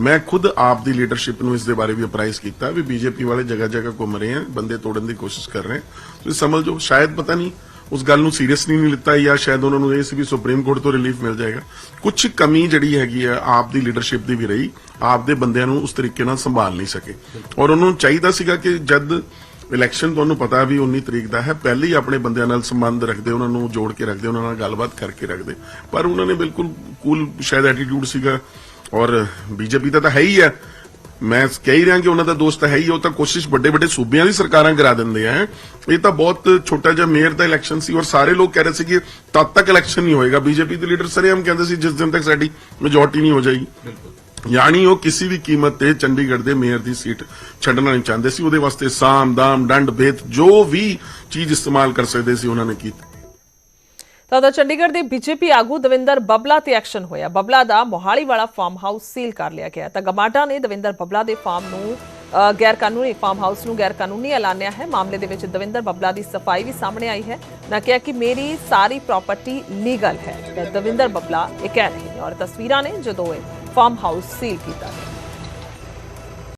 ਮੈਂ ਖੁਦ ਆਪ ਦੀ ਲੀਡਰਸ਼ਿਪ ਨੂੰ ਇਸ ਦੇ ਬਾਰੇ ਵੀ ਅਪਰਾਈਜ਼ ਕੀਤਾ ਵੀ ਬੀਜੇਪੀ ਵਾਲੇ ਜਗ੍ਹਾ ਜਗ੍ਹਾ ਘੁੰਮ ਰਹੇ ਆ, ਬੰਦੇ ਤੋੜਨ ਦੀ ਕੋਸ਼ਿਸ਼ ਕਰ ਰਹੇ ਆ। ਤੁਸੀਂ ਸਮਝ ਜਾਓ, ਸ਼ਾਇਦ ਪਤਾ ਨਹੀਂ ਉਸ ਗੱਲ ਨੂੰ ਸੀਰੀਅਸਲੀ ਨਹੀਂ ਲਿੱਤਾ ਜਾਂ ਸ਼ਾਇਦ ਉਹਨਾਂ ਨੂੰ ਇਹ ਸੀ ਵੀ ਸੁਪਰੀਮ ਕੋਰਟ ਤੋਂ ਰਿਲੀਫ ਮਿਲ ਜਾਏਗਾ। ਕੁਝ ਕਮੀ ਜਿਹੜੀ ਹੈਗੀ ਆ, ਆਪ ਦੀ ਲੀਡਰਸ਼ਿਪ ਦੀ ਵੀ ਰਹੀ, ਆਪ ਦੇ ਬੰਦਿਆਂ ਨੂੰ ਉਸ ਤਰੀਕੇ ਨਾਲ ਸੰਭਾਲ ਨਹੀਂ ਸਕੇ। ਔਰ ਉਹਨਾਂ ਨੂੰ ਚਾਹੀਦਾ ਸੀਗਾ ਕਿ ਜਦ ਇਲੈਕਸ਼ਨ ਤੁਹਾਨੂੰ ਪਤਾ ਵੀ 19 ਤਰੀਕ ਦਾ ਹੈ, ਪਹਿਲੇ ਹੀ ਆਪਣੇ ਬੰਦਿਆਂ ਨਾਲ ਸੰਬੰਧ ਰੱਖਦੇ, ਉਹਨਾਂ ਨੂੰ ਜੋੜ ਕੇ ਰੱਖਦੇ, ਉਹਨਾਂ ਨਾਲ ਗੱਲਬਾਤ ਕਰਕੇ ਰੱਖਦੇ। ਪਰ ਉਹਨਾਂ ਨੇ ਬਿਲਕੁਲ ਕੂਲ ਸ਼ਾਇਦ ਐਟੀਟਿਊਡ ਸੀਗਾ ਔਰ ਬੀਜੇਪੀ ਦਾ ਤਾਂ ਹੈ ਹੀ ਹੈ। ਮੈਂ ਕਹਿ ਹੀ ਰਿਹਾ ਕਿ ਉਹਨਾਂ ਦਾ ਦੋਸਤ ਹੈ ਹੀ ਉਹ ਤਾਂ ਕੋਸ਼ਿਸ਼ ਵੱਡੇ ਵੱਡੇ ਸੂਬਿਆਂ ਦੀ ਸਰਕਾਰਾਂ ਕਰਾ ਦਿੰਦੇ ਆ। ਇਹ ਤਾਂ ਬਹੁਤ ਛੋਟਾ ਜਿਹਾ ਮੇਅਰ ਦਾ ਇਲੈਕਸ਼ਨ ਸੀ ਔਰ ਸਾਰੇ ਲੋਕ ਕਹਿ ਰਹੇ ਸੀ ਕਿ ਤਦ ਤੱਕ ਇਲੈਕਸ਼ਨ ਨਹੀਂ ਹੋਏਗਾ। ਬੀਜੇਪੀ ਦੇ ਲੀਡਰ ਸਰੇਆਮ ਕਹਿੰਦੇ ਸੀ ਜਿਸ ਦਿਨ ਤੱਕ ਸਾਡੀ ਮੈਜੋਰਟੀ ਨਹੀਂ ਹੋ ਜਾਏਗੀ। ਯਾਨੀ ਉਹ ਕਿਸੇ ਵੀ ਕੀਮਤ ਤੇ ਚੰਡੀਗੜ੍ਹ ਦੇ ਮੇਅਰ ਦੀ ਸੀਟ ਛੱਡਣਾ ਨਹੀਂ ਚਾਹੁੰਦੇ ਸੀ। ਉਹਦੇ ਵਾਸਤੇ ਸਾਮ ਦਾਮ ਡੰਡ ਭੇਦ ਜੋ ਵੀ ਚੀਜ਼ ਇਸਤੇਮਾਲ ਕਰ ਸਕਦੇ ਸੀ ਉਹਨਾਂ ਨੇ ਕੀਤੀ। ਤਾਂ ਉਧਰ ਚੰਡੀਗੜ੍ਹ ਦੇ ਬੀਜੇਪੀ ਆਗੂ ਦਵਿੰਦਰ ਬੱਬਲਾ ਤੇ ਐਕਸ਼ਨ ਹੋਇਆ। ਬਬਲਾ ਦਾ ਮੋਹਾਲੀ ਵਾਲਾ ਫਾਰਮ ਹਾਊਸ ਸੀਲ ਕਰ ਲਿਆ ਗਿਆ। ਤਾਂ ਗਮਾਡਾ ਨੇ ਦਵਿੰਦਰ ਬਬਲਾ ਦੇ ਫਾਰਮ ਨੂੰ ਗੈਰ ਕਾਨੂੰਨੀ ਫਾਰਮ ਹਾਊਸ ਨੂੰ ਗੈਰ ਕਾਨੂੰਨੀ ਐਲਾਨਿਆ ਹੈ। ਮਾਮਲੇ ਦੇ ਵਿੱਚ ਦਵਿੰਦਰ ਬਬਲਾ ਦੀ ਸਫ਼ਾਈ ਵੀ ਸਾਹਮਣੇ ਆਈ ਹੈ। ਨਾ ਕਿਹਾ ਕਿ ਮੇਰੀ ਸਾਰੀ ਪ੍ਰਾਪਰਟੀ ਲੀਗਲ ਹੈ। ਤਾਂ ਦਵਿੰਦਰ ਬਬਲਾ ਇਹ ਕਹਿ ਰਹੇ ਨੇ ਔਰ ਤਸਵੀਰਾਂ ਨੇ ਜਦੋਂ ਇਹ ਫਾਰਮ ਹਾਊਸ ਸੀਲ ਕੀਤਾ। ਗਿਆ